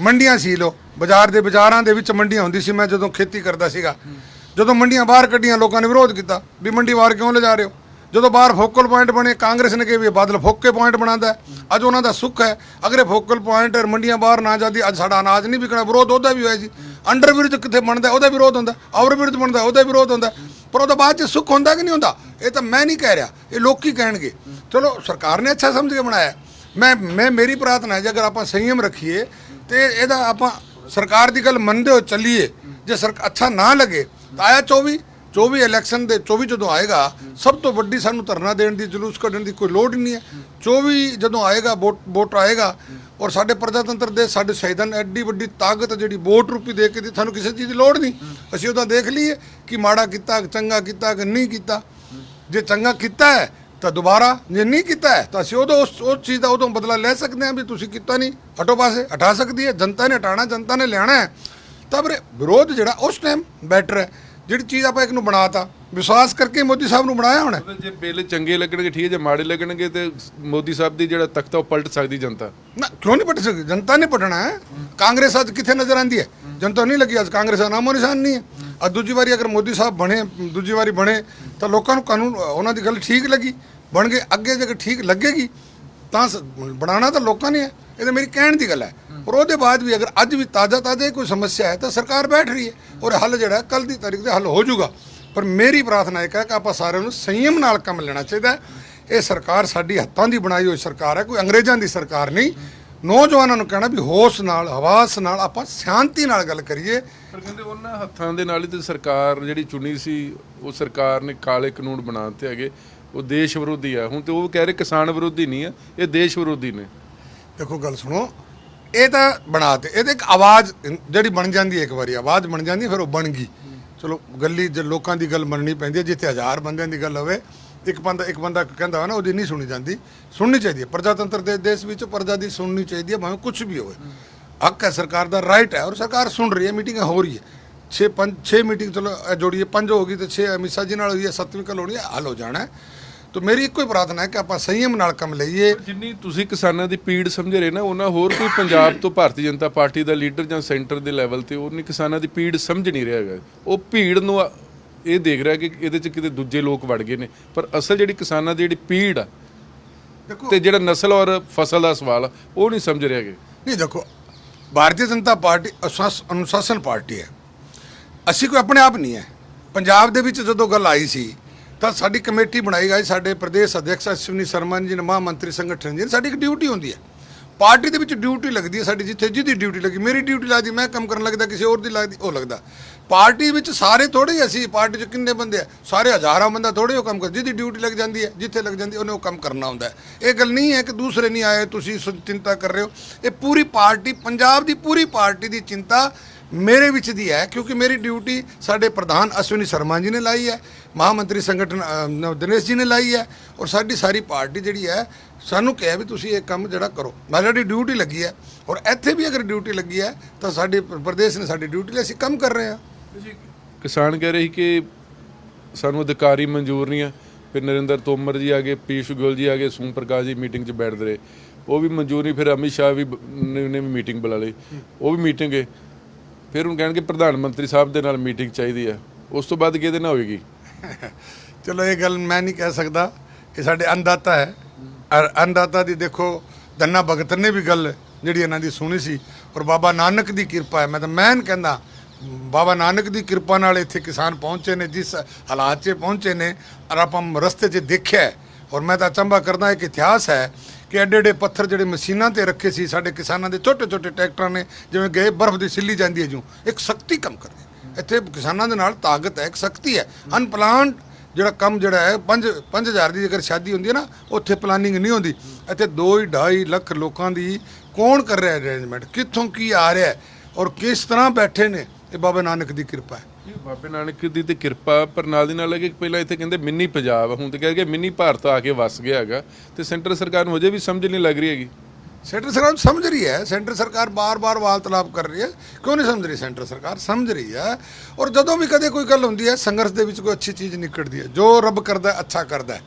ਮੰਡੀਆਂ ਸੀ ਲੋ, ਬਾਜ਼ਾਰ ਦੇ, ਬਾਜ਼ਾਰਾਂ ਦੇ ਵਿੱਚ ਮੰਡੀਆਂ ਹੁੰਦੀ ਸੀ। ਮੈਂ ਜਦੋਂ ਖੇਤੀ ਕਰਦਾ ਸੀਗਾ, ਜਦੋਂ ਮੰਡੀਆਂ ਬਾਹਰ ਕੱਢੀਆਂ, ਲੋਕਾਂ ਨੇ ਵਿਰੋਧ ਕੀਤਾ। ਵੀ ਮੰਡੀ ਬਾਹਰ ਕਿਉਂ ਲਿਜਾ ਰਹੇ ਹੋ? ਜਦੋਂ ਬਾਹਰ ਫੋਕਲ ਪੁਆਇੰਟ ਬਣੇ, ਕਾਂਗਰਸ ਨੇ ਕਿਹਾ ਵੀ ਬਾਦਲ ਫੋਕੇ ਪੁਆਇੰਟ ਬਣਾਉਂਦਾ ਅੱਜ ਉਹਨਾਂ ਦਾ ਸੁੱਖ ਹੈ। ਅਗਰ ਇਹ ਫੋਕਲ ਪੁਆਇੰਟ ਔਰ ਮੰਡੀਆਂ ਬਾਹਰ ਨਾ ਜਾਂਦੀ, ਅੱਜ ਸਾਡਾ ਅਨਾਜ ਨਹੀਂ ਵਿਕਣਾ। ਵਿਰੋਧ ਉਹਦਾ ਵੀ ਹੋਇਆ ਜੀ। ਅੰਡਰ ਵਿਰੁੱਧ ਕਿੱਥੇ ਬਣਦਾ, ਉਹਦਾ ਵਿਰੋਧ ਹੁੰਦਾ ਔਰ ਵਿਰੁੱਧ ਬਣਦਾ, ਉਹਦਾ ਵਿਰੋਧ ਹੁੰਦਾ। ਪਰ ਉਹਦਾ ਬਾਅਦ ਚ ਸੁੱਖ ਹੁੰਦਾ ਕਿ ਨਹੀਂ ਹੁੰਦਾ? ਇਹ ਤਾਂ ਮੈਂ ਨਹੀਂ ਕਹਿ ਰਿਹਾ, ਇਹ ਲੋਕੀ ਕਹਿਣਗੇ। ਚਲੋ, ਸਰਕਾਰ ਨੇ ਅੱਛਾ ਸਮਝ ਕੇ ਬਣਾਇਆ। ਮੈਂ ਮੈਂ, ਮੇਰੀ ਪ੍ਰਾਰਥਨਾ ਹੈ, ਜੇ ਅਗਰ ਆਪਾਂ ਸੰਯਮ ਰੱਖੀਏ, ਤੇ ਇਹਦਾ ਆਪਾਂ ਸਰਕਾਰ ਦੀ ਗੱਲ ਮੰਨਦੇ ਹੋ ਚੱਲੀਏ, ਜੇ ਸਰ ਅੱਛਾ ਨਾ ਲੱਗੇ, ਤਾਂ ਆਇਆ 24 24 ਇਲੈਕਸ਼ਨ ਦੇ 24 ਜਦੋਂ ਆਏਗਾ, ਸਭ ਤੋਂ ਵੱਡੀ ਸਾਨੂੰ ਧਰਨਾ ਦੇਣ ਦੀ, ਜਲੂਸ ਕੱਢਣ ਦੀ ਕੋਈ ਲੋੜ ਹੀ ਨਹੀਂ ਹੈ। 24 ਜਦੋਂ ਆਏਗਾ, ਵੋਟ ਵੋਟ ਆਏਗਾ ਔਰ ਸਾਡੇ ਪ੍ਰਜਾਤੰਤਰ ਦੇ ਸਾਡੇ ਸ਼ਹੀਦਾਂ ਐਡੀ ਵੱਡੀ ਤਾਕਤ ਜਿਹੜੀ ਵੋਟ ਰੂਪੀ ਦੇ ਕੇ ਦੀ ਤੁਹਾਨੂੰ ਕਿਸੇ ਚੀਜ਼ ਦੀ ਲੋੜ ਨਹੀਂ। ਅਸੀਂ ਉਹਦਾ ਦੇਖ ਲਈਏ ਕਿ ਮਾੜਾ ਕੀਤਾ, ਚੰਗਾ ਕੀਤਾ ਕਿ ਨਹੀਂ ਕੀਤਾ। ਜੇ ਚੰਗਾ ਕੀਤਾ ਹੈ, ਤਾਂ ਦੁਬਾਰਾ, ਜੇ ਨਹੀਂ ਕੀਤਾ ਹੈ, ਤਾਂ ਅਸੀਂ ਉਦੋਂ ਉਸ ਉਸ ਚੀਜ਼ ਦਾ ਉਦੋਂ ਬਦਲਾ ਲੈ ਸਕਦੇ ਹਾਂ ਵੀ ਤੁਸੀਂ ਕੀਤਾ ਨਹੀਂ। ਹਟੋ ਪਾਸੇ, ਹਟਾ ਸਕਦੀ ਹੈ, ਜਨਤਾ ਨੇ ਹਟਾਣਾ ਜਨਤਾ ਨੇ ਲਿਆਣਾ ਹੈ। ਤਾਂ ਵੀਰੇ, ਵਿਰੋਧ ਜਿਹੜਾ ਉਸ ਟਾਈਮ ਬੈਟਰ ਹੈ। ਜਿਹੜੀ ਚੀਜ਼ ਆਪਾਂ ਇੱਕ ਨੂੰ ਬਣਾਤਾ ਵਿਸ਼ਵਾਸ ਕਰਕੇ ਮੋਦੀ ਸਾਹਿਬ ਨੂੰ ਬਣਾਇਆ ਹੁਣ। ਮਤਲਬ ਜੇ ਬਿੱਲ ਚੰਗੇ ਲੱਗਣਗੇ ਠੀਕ ਹੈ ਜੇ ਮਾੜੇ ਲੱਗਣਗੇ ਤੇ ਮੋਦੀ ਸਾਹਿਬ ਦੀ ਜਿਹੜਾ ਤਖਤਾ ਉਹ ਪਲਟ ਸਕਦੀ ਜਨਤਾ। ਨਾ ਕਿਉਂ ਨਹੀਂ ਪਟ ਸਕਦੀ? ਜਨਤਾ ਨੇ ਪਟਣਾ ਹੈ। ਕਾਂਗਰਸ ਅੱਜ ਕਿੱਥੇ ਨਜ਼ਰ ਆਂਦੀ ਹੈ? ਜਨਤਾ ਨਹੀਂ ਲੱਗੀ ਅੱਜ ਕਾਂਗਰਸ ਦਾ ਨਾਮੋ ਨਿਸ਼ਾਨ ਨਹੀਂ ਹੈ। ਅੱਜ ਦੂਜੀ ਵਾਰੀ ਅਗਰ ਮੋਦੀ ਸਾਹਿਬ ਬਣੇ ਦੂਜੀ ਵਾਰੀ ਬਣੇ ਤਾਂ ਲੋਕਾਂ ਨੂੰ ਕਾਨੂੰਨ ਉਹਨਾਂ ਦੀ ਗੱਲ ਠੀਕ ਲੱਗੀ। ਬਣ ਗਏ ਅੱਗੇ ਜੇ ਠੀਕ ਲੱਗੇਗੀ ਤਾਂ ਬਣਾਉਣਾ ਤਾਂ ਲੋਕਾਂ ਨੇ ਹੈ। ਇਹ ਤਾਂ ਮੇਰੀ ਕਹਿਣ ਦੀ ਗੱਲ ਹੈ। ਪਰ ਉਹਦੇ ਬਾਅਦ ਵੀ ਅਗਰ ਅੱਜ ਵੀ ਤਾਜ਼ਾ ਤਾਜ਼ਾ ਕੋਈ ਸਮੱਸਿਆ ਹੈ ਤਾਂ ਸਰਕਾਰ ਬੈਠ ਰਹੀ ਹੈ ਔਰ ਹੱਲ ਜਿਹੜਾ ਕੱਲ ਦੀ ਤਾਰੀਖ ਤੇ ਹੱਲ ਹੋ ਜਾਊਗਾ। ਪਰ ਮੇਰੀ ਪ੍ਰਾਰਥਨਾ ਇਹ ਹੈ ਕਿ ਆਪਾਂ ਸਾਰਿਆਂ ਨੂੰ ਸੰਯਮ ਨਾਲ ਕੰਮ ਲੈਣਾ ਚਾਹੀਦਾ ਇਹ ਸਰਕਾਰ ਸਾਡੀ ਹੱਥਾਂ ਦੀ ਬਣਾਈ ਹੋਈ ਸਰਕਾਰ ਹੈ ਕੋਈ ਅੰਗਰੇਜ਼ਾਂ ਦੀ ਸਰਕਾਰ ਨਹੀਂ। ਨੌਜਵਾਨਾਂ ਨੂੰ ਕਹਿਣਾ ਵੀ ਹੋਸ਼ ਨਾਲ ਹਵਾਸ ਨਾਲ ਆਪਾਂ ਸ਼ਾਂਤੀ ਨਾਲ ਗੱਲ ਕਰੀਏ। ਪਰ ਕਹਿੰਦੇ ਉਹਨਾਂ ਹੱਥਾਂ ਦੇ ਨਾਲ ਹੀ ਤੇ ਸਰਕਾਰ ਜਿਹੜੀ ਚੁਣੀ ਸੀ ਉਹ ਸਰਕਾਰ ਨੇ ਕਾਲੇ ਕਾਨੂੰਨ ਬਣਾ ਦਿੱਤੇ ਹੈਗੇ। ਉਹ ਦੇਸ਼ ਵਿਰੋਧੀ ਆ ਹੁਣ ਤੇ ਉਹ ਕਹਿ ਰਹੇ ਕਿਸਾਨ ਵਿਰੋਧੀ ਨਹੀਂ ਆ ਇਹ ਦੇਸ਼ ਵਿਰੋਧੀ ਨੇ। ਦੇਖੋ ਗੱਲ ਸੁਣੋ। ਇਹ ਤਾਂ ਬਣਾ ਤੇ ਤਾਂ ਇੱਕ ਆਵਾਜ਼ ਜਿਹੜੀ ਬਣ ਜਾਂਦੀ ਹੈ ਇੱਕ ਵਾਰੀ, ਆਵਾਜ਼ ਬਣ ਜਾਂਦੀ, ਫਿਰ ਉਹ ਬਣ ਗਈ। ਚਲੋ, ਗੱਲੀ ਜੇ ਲੋਕਾਂ ਦੀ ਗੱਲ ਮੰਨਣੀ ਪੈਂਦੀ ਹੈ, ਜਿੱਥੇ ਹਜ਼ਾਰ ਬੰਦਿਆਂ ਦੀ ਗੱਲ ਹੋਵੇ, ਇੱਕ ਬੰਦਾ ਇੱਕ ਬੰਦਾ ਕਹਿੰਦਾ ਹੋਵੇ ਨਾ, ਉਹਦੀ ਨਹੀਂ ਸੁਣੀ ਜਾਂਦੀ, ਸੁਣਨੀ ਚਾਹੀਦੀ ਹੈ। ਪ੍ਰਜਾਤੰਤਰ ਦੇ ਦੇਸ਼ ਵਿੱਚ ਪ੍ਰਜਾ ਦੀ ਸੁਣਨੀ ਚਾਹੀਦੀ ਹੈ, ਭਾਵੇਂ ਕੁਝ ਵੀ ਹੋਵੇ। ਹੱਕ ਹੈ, ਸਰਕਾਰ ਦਾ ਰਾਈਟ ਹੈ, ਔਰ ਸਰਕਾਰ ਸੁਣ ਰਹੀ ਹੈ, ਮੀਟਿੰਗਾਂ ਹੋ ਰਹੀ ਹੈ 6 5 6 ਮੀਟਿੰਗ, ਚਲੋ ਜੋੜੀਏ, ਪੰਜ ਹੋ ਗਈ ਤੇ 6 ਅਮਿਤ ਸ਼ਾਹ ਜੀ ਨਾਲ ਹੋਈ ਹੈ, ਸੱਤਵੀਂ ਕੱਲ ਹੋਣੀ ਹੈ ਹੱਲ ਹੋ। ਜਾਣਾ ਤਾਂ ਮੇਰੀ ਇੱਕੋ ਹੀ ਪ੍ਰਾਰਥਨਾ ਹੈ ਕਿ ਆਪਾਂ ਸੰਯਮ ਨਾਲ ਕੰਮ ਲਈਏ। ਜਿੰਨੀ ਤੁਸੀਂ ਕਿਸਾਨਾਂ ਦੀ ਪੀੜ ਸਮਝ ਰਹੇ ਨਾ ਉਹਨਾਂ ਹੋਰ ਕੋਈ ਪੰਜਾਬ ਤੋਂ ਭਾਰਤੀ ਜਨਤਾ ਪਾਰਟੀ ਦਾ ਲੀਡਰ ਜਾਂ ਸੈਂਟਰ ਦੇ ਲੈਵਲ ਤੇ ਉਹਨੇ ਕਿਸਾਨਾਂ ਦੀ ਪੀੜ ਸਮਝ ਨਹੀਂ ਰਿਹਾ ਹੈਗਾ। ਉਹ ਭੀੜ ਨੂੰ ਇਹ ਦੇਖ ਰਿਹਾ ਕਿ ਇਹਦੇ ਚ ਕਿਤੇ ਦੂਜੇ ਲੋਕ ਵੜ ਗਏ ਨੇ। ਪਰ ਅਸਲ ਜਿਹੜੀ ਕਿਸਾਨਾਂ ਦੀ ਜਿਹੜੀ ਪੀੜ ਆ ਤੇ ਜਿਹੜਾ ਨਸਲ ਔਰ ਫਸਲ ਦਾ ਸਵਾਲ ਉਹ ਨਹੀਂ ਸਮਝ ਰਿਹਾ ਕਿ ਨਹੀਂ ਦੇਖੋ ਭਾਰਤੀ ਜਨਤਾ ਪਾਰਟੀ ਅਸ਼ਾਸ- ਅਨੁਸ਼ਾਸਨ ਪਾਰਟੀ ਹੈ। ਅਸੀਂ ਕੋਈ ਆਪਣੇ ਆਪ ਨਹੀਂ ਹੈ। ਪੰਜਾਬ ਦੇ ਵਿੱਚ ਜਦੋਂ ਗੱਲ ਆਈ ਸੀ ਤਾਂ ਸਾਡੀ ਕਮੇਟੀ ਬਣਾਈ ਗਈ, ਸਾਡੇ ਪ੍ਰਦੇਸ਼ ਅਧਿਕਸ਼ ਅਸ਼ਵਨੀ ਸ਼ਰਮਾ ਜੀ ਨੇ ਮਹਾ ਮੰਤਰੀ ਸੰਗਠਨ ਜੀ ਸਾਡੀ ਇੱਕ ਡਿਊਟੀ ਹੁੰਦੀ ਹੈ। ਪਾਰਟੀ ਦੇ ਵਿੱਚ ਡਿਊਟੀ ਲੱਗਦੀ ਹੈ, ਸਾਡੀ ਜਿੱਥੇ ਜਿਹਦੀ ਡਿਊਟੀ ਲੱਗੀ, ਮੇਰੀ ਡਿਊਟੀ ਲੱਗਦੀ, ਮੈਂ ਕੰਮ ਕਰਨ ਲੱਗਦਾ, ਕਿਸੇ ਹੋਰ ਦੀ ਲੱਗਦੀ, ਉਹ ਲੱਗਦਾ। ਪਾਰਟੀ ਵਿੱਚ ਸਾਰੇ ਥੋੜੇ ਹੀ ਅਸੀਂ, ਪਾਰਟੀ 'ਚ ਕਿੰਨੇ ਬੰਦੇ ਆ? ਸਾਰੇ ਹਜ਼ਾਰਾਂ ਬੰਦਾ ਥੋੜੇ ਉਹ ਕੰਮ ਕਰ, ਜਿਹਦੀ ਡਿਊਟੀ ਲੱਗ ਜਾਂਦੀ ਹੈ, ਜਿੱਥੇ ਲੱਗ ਜਾਂਦੀ, ਉਹਨੇ ਉਹ ਕੰਮ ਕਰਨਾ ਹੁੰਦਾ ਇਹ ਗੱਲ ਨਹੀਂ ਹੈ ਕਿ ਦੂਸਰੇ ਨਹੀਂ ਆਏ, ਤੁਸੀਂ ਚਿੰਤਾ ਕਰ ਰਹੇ ਹੋ। ਇਹ ਪੂਰੀ ਪਾਰਟੀ, ਪੰਜਾਬ ਦੀ ਪੂਰੀ ਪਾਰਟੀ ਦੀ ਚਿੰਤਾ ਮੇਰੇ ਵਿੱਚ ਦੀ ਹੈ, ਕਿਉਂਕਿ ਮੇਰੀ ਡਿਊਟੀ ਸਾਡੇ ਪ੍ਰਧਾਨ ਅਸ਼ਵਨੀ ਸ਼ਰਮਾ ਜੀ ਨੇ ਲਾਈ ਹੈ, ਮਹਾਮੰਤਰੀ ਸੰਗਠਨ ਦਿਨੇਸ਼ ਜੀ ਨੇ ਲਾਈ ਹੈ, ਔਰ ਸਾਡੀ ਸਾਰੀ ਪਾਰਟੀ ਜਿਹੜੀ ਹੈ, ਸਾਨੂੰ ਕਿਹਾ ਵੀ ਤੁਸੀਂ ਇਹ ਕੰਮ ਜਿਹੜਾ ਕਰੋ। ਮੈਂ ਸਾਡੀ ਡਿਊਟੀ ਲੱਗੀ ਹੈ, ਔਰ ਇੱਥੇ ਵੀ ਅਗਰ ਡਿਊਟੀ ਲੱਗੀ ਹੈ, ਤਾਂ ਸਾਡੇ ਪ੍ਰਦੇਸ਼ ਨੇ ਸਾਡੀ ਡਿਊਟੀ ਲਈ ਅਸੀਂ ਕੰਮ ਕਰ ਰਹੇ ਹਾਂ। ਕਿਸਾਨ ਕਹਿ ਰਹੇ ਸੀ ਕਿ ਸਾਨੂੰ ਅਧਿਕਾਰੀ ਮਨਜ਼ੂਰ ਨਹੀਂ ਆ ਫਿਰ ਨਰਿੰਦਰ ਤੋਮਰ ਜੀ ਆ ਗਏ ਪੀਸ਼ ਗੋਇਲ ਜੀ ਆ ਗਏ, ਸੋਮ ਪ੍ਰਕਾਸ਼ ਜੀ ਮੀਟਿੰਗ 'ਚ ਬੈਠਦੇ ਰਹੇ। ਉਹ ਵੀ ਮਨਜ਼ੂਰ ਨਹੀਂ, ਫਿਰ ਅਮਿਤ ਸ਼ਾਹ ਵੀ ਨੇ ਵੀ ਮੀਟਿੰਗ ਬੁਲਾ ਲਈ। ਉਹ ਵੀ ਮੀਟਿੰਗ ਹੈ। ਫਿਰ ਉਹਨੂੰ ਕਹਿਣਗੇ ਪ੍ਰਧਾਨ ਮੰਤਰੀ ਸਾਹਿਬ ਦੇ ਨਾਲ ਮੀਟਿੰਗ ਚਾਹੀਦੀ ਹੈ। ਉਸ ਤੋਂ ਬਾਅਦ ਕਿਹਦੇ ਨਾਲ ਹੋਏਗੀ? ਚਲੋ, ਇਹ ਗੱਲ ਮੈਂ ਨਹੀਂ ਕਹਿ ਸਕਦਾ। ਇਹ ਸਾਡੇ ਅੰਦਾਤਾ ਹੈ। ਔਰ ਅੰਦਾਤਾ ਦੀ ਦੇਖੋ, ਦੰਨਾ ਭਗਤ ਨੇ ਵੀ ਗੱਲ ਜਿਹੜੀ ਇਹਨਾਂ ਦੀ ਸੁਣੀ ਸੀ ਔਰ ਬਾਬਾ ਨਾਨਕ ਦੀ ਕਿਰਪਾ ਹੈ। ਮੈਂ ਤਾਂ ਮੈਨ ਕਹਿੰਦਾ, ਬਾਬਾ ਨਾਨਕ ਦੀ ਕਿਰਪਾ ਨਾਲ ਇੱਥੇ ਕਿਸਾਨ ਪਹੁੰਚੇ ਨੇ, ਜਿਸ ਹਾਲਾਤ 'ਚ ਪਹੁੰਚੇ ਨੇ ਔਰ ਆਪਾਂ ਰਸਤੇ 'ਚ ਦੇਖਿਆ ਔਰ ਮੈਂ ਤਾਂ ਅਚੰਭਾ ਕਰਦਾ ਇੱਕ ਇਤਿਹਾਸ ਹੈ ਕਿ ਐਡੇ ਐਡੇ ਪੱਥਰ ਜਿਹੜੇ ਮਸ਼ੀਨਾਂ ਤੇ ਰੱਖੇ ਸੀ ਸਾਡੇ ਕਿਸਾਨਾਂ ਦੇ, ਛੋਟੇ ਛੋਟੇ ਟਰੈਕਟਰਾਂ ਨੇ, ਜਿਵੇਂ ਗਏ ਬਰਫ਼ ਦੀ ਸਿੱਲੀ ਜਾਂਦੀ ਹੈ ਜੂ, ਇੱਕ ਸ਼ਕਤੀ ਕੰਮ ਕਰਦੇ ਇੱਥੇ ਕਿਸਾਨਾਂ ਦੇ ਨਾਲ ਤਾਕਤ ਹੈ, ਇੱਕ ਸ਼ਕਤੀ ਹੈ। ਅਨਪਲਾਨਡ ਜਿਹੜਾ ਕੰਮ ਜਿਹੜਾ ਹੈ 5 5000 ਦੀ ਜੇਕਰ ਸ਼ਾਦੀ ਹੁੰਦੀ ਹੈ ਨਾ, ਉੱਥੇ ਪਲਾਨਿੰਗ ਨਹੀਂ ਹੁੰਦੀ। ਇੱਥੇ 2.5 ਲੱਖ ਲੋਕਾਂ ਦੀ ਕੌਣ ਕਰ ਰਿਹਾ ਅਰੇਂਜਮੈਂਟ ਕਿੱਥੋਂ ਕੀ ਆ ਰਿਹਾ ਔਰ ਕਿਸ ਤਰ੍ਹਾਂ ਬੈਠੇ ਨੇ? ਇਹ ਬਾਬਾ ਨਾਨਕ ਦੀ ਕਿਰਪਾ ਹੈ। ਇਹ ਬਾਬੇ ਨਾਨਕ ਦੀ ਤੇ ਕਿਰਪਾ, ਪਰ ਨਾਲ ਦੀ ਨਾਲ ਹੈ ਕਿ ਪਹਿਲਾਂ ਇੱਥੇ ਕਹਿੰਦੇ ਮਿੰਨੀ ਪੰਜਾਬ ਹੁਣ ਤੇ ਕਹਿ ਕੇ ਮਿੰਨੀ ਭਾਰਤ ਆ ਕੇ ਵਸ ਗਿਆ ਹੈਗਾ। ਤੇ ਸੈਂਟਰ ਸਰਕਾਰ ਨੂੰ ਅਜੇ ਵੀ ਸਮਝ ਨਹੀਂ ਲੱਗ ਰਹੀ ਹੈਗੀ। ਸੈਂਟਰ ਸਰਕਾਰ ਸਮਝ ਰਹੀ ਹੈ। ਸੈਂਟਰ ਸਰਕਾਰ ਬਾਰ-ਬਾਰ ਤਲਾਬ ਕਰ ਰਹੀ ਹੈ। ਕਿਉਂ ਨਹੀਂ ਸਮਝ ਰਹੀ ਸੈਂਟਰ ਸਰਕਾਰ? ਸਮਝ ਰਹੀ ਹੈ। ਔਰ ਜਦੋਂ ਵੀ ਕਦੇ ਕੋਈ ਗੱਲ ਹੁੰਦੀ ਹੈ, ਸੰਘਰਸ਼ ਦੇ ਵਿੱਚ ਕੋਈ ਅੱਛੀ ਚੀਜ਼ ਨਿਕਲਦੀ ਹੈ। ਜੋ ਰੱਬ ਕਰਦਾ ਅੱਛਾ ਕਰਦਾ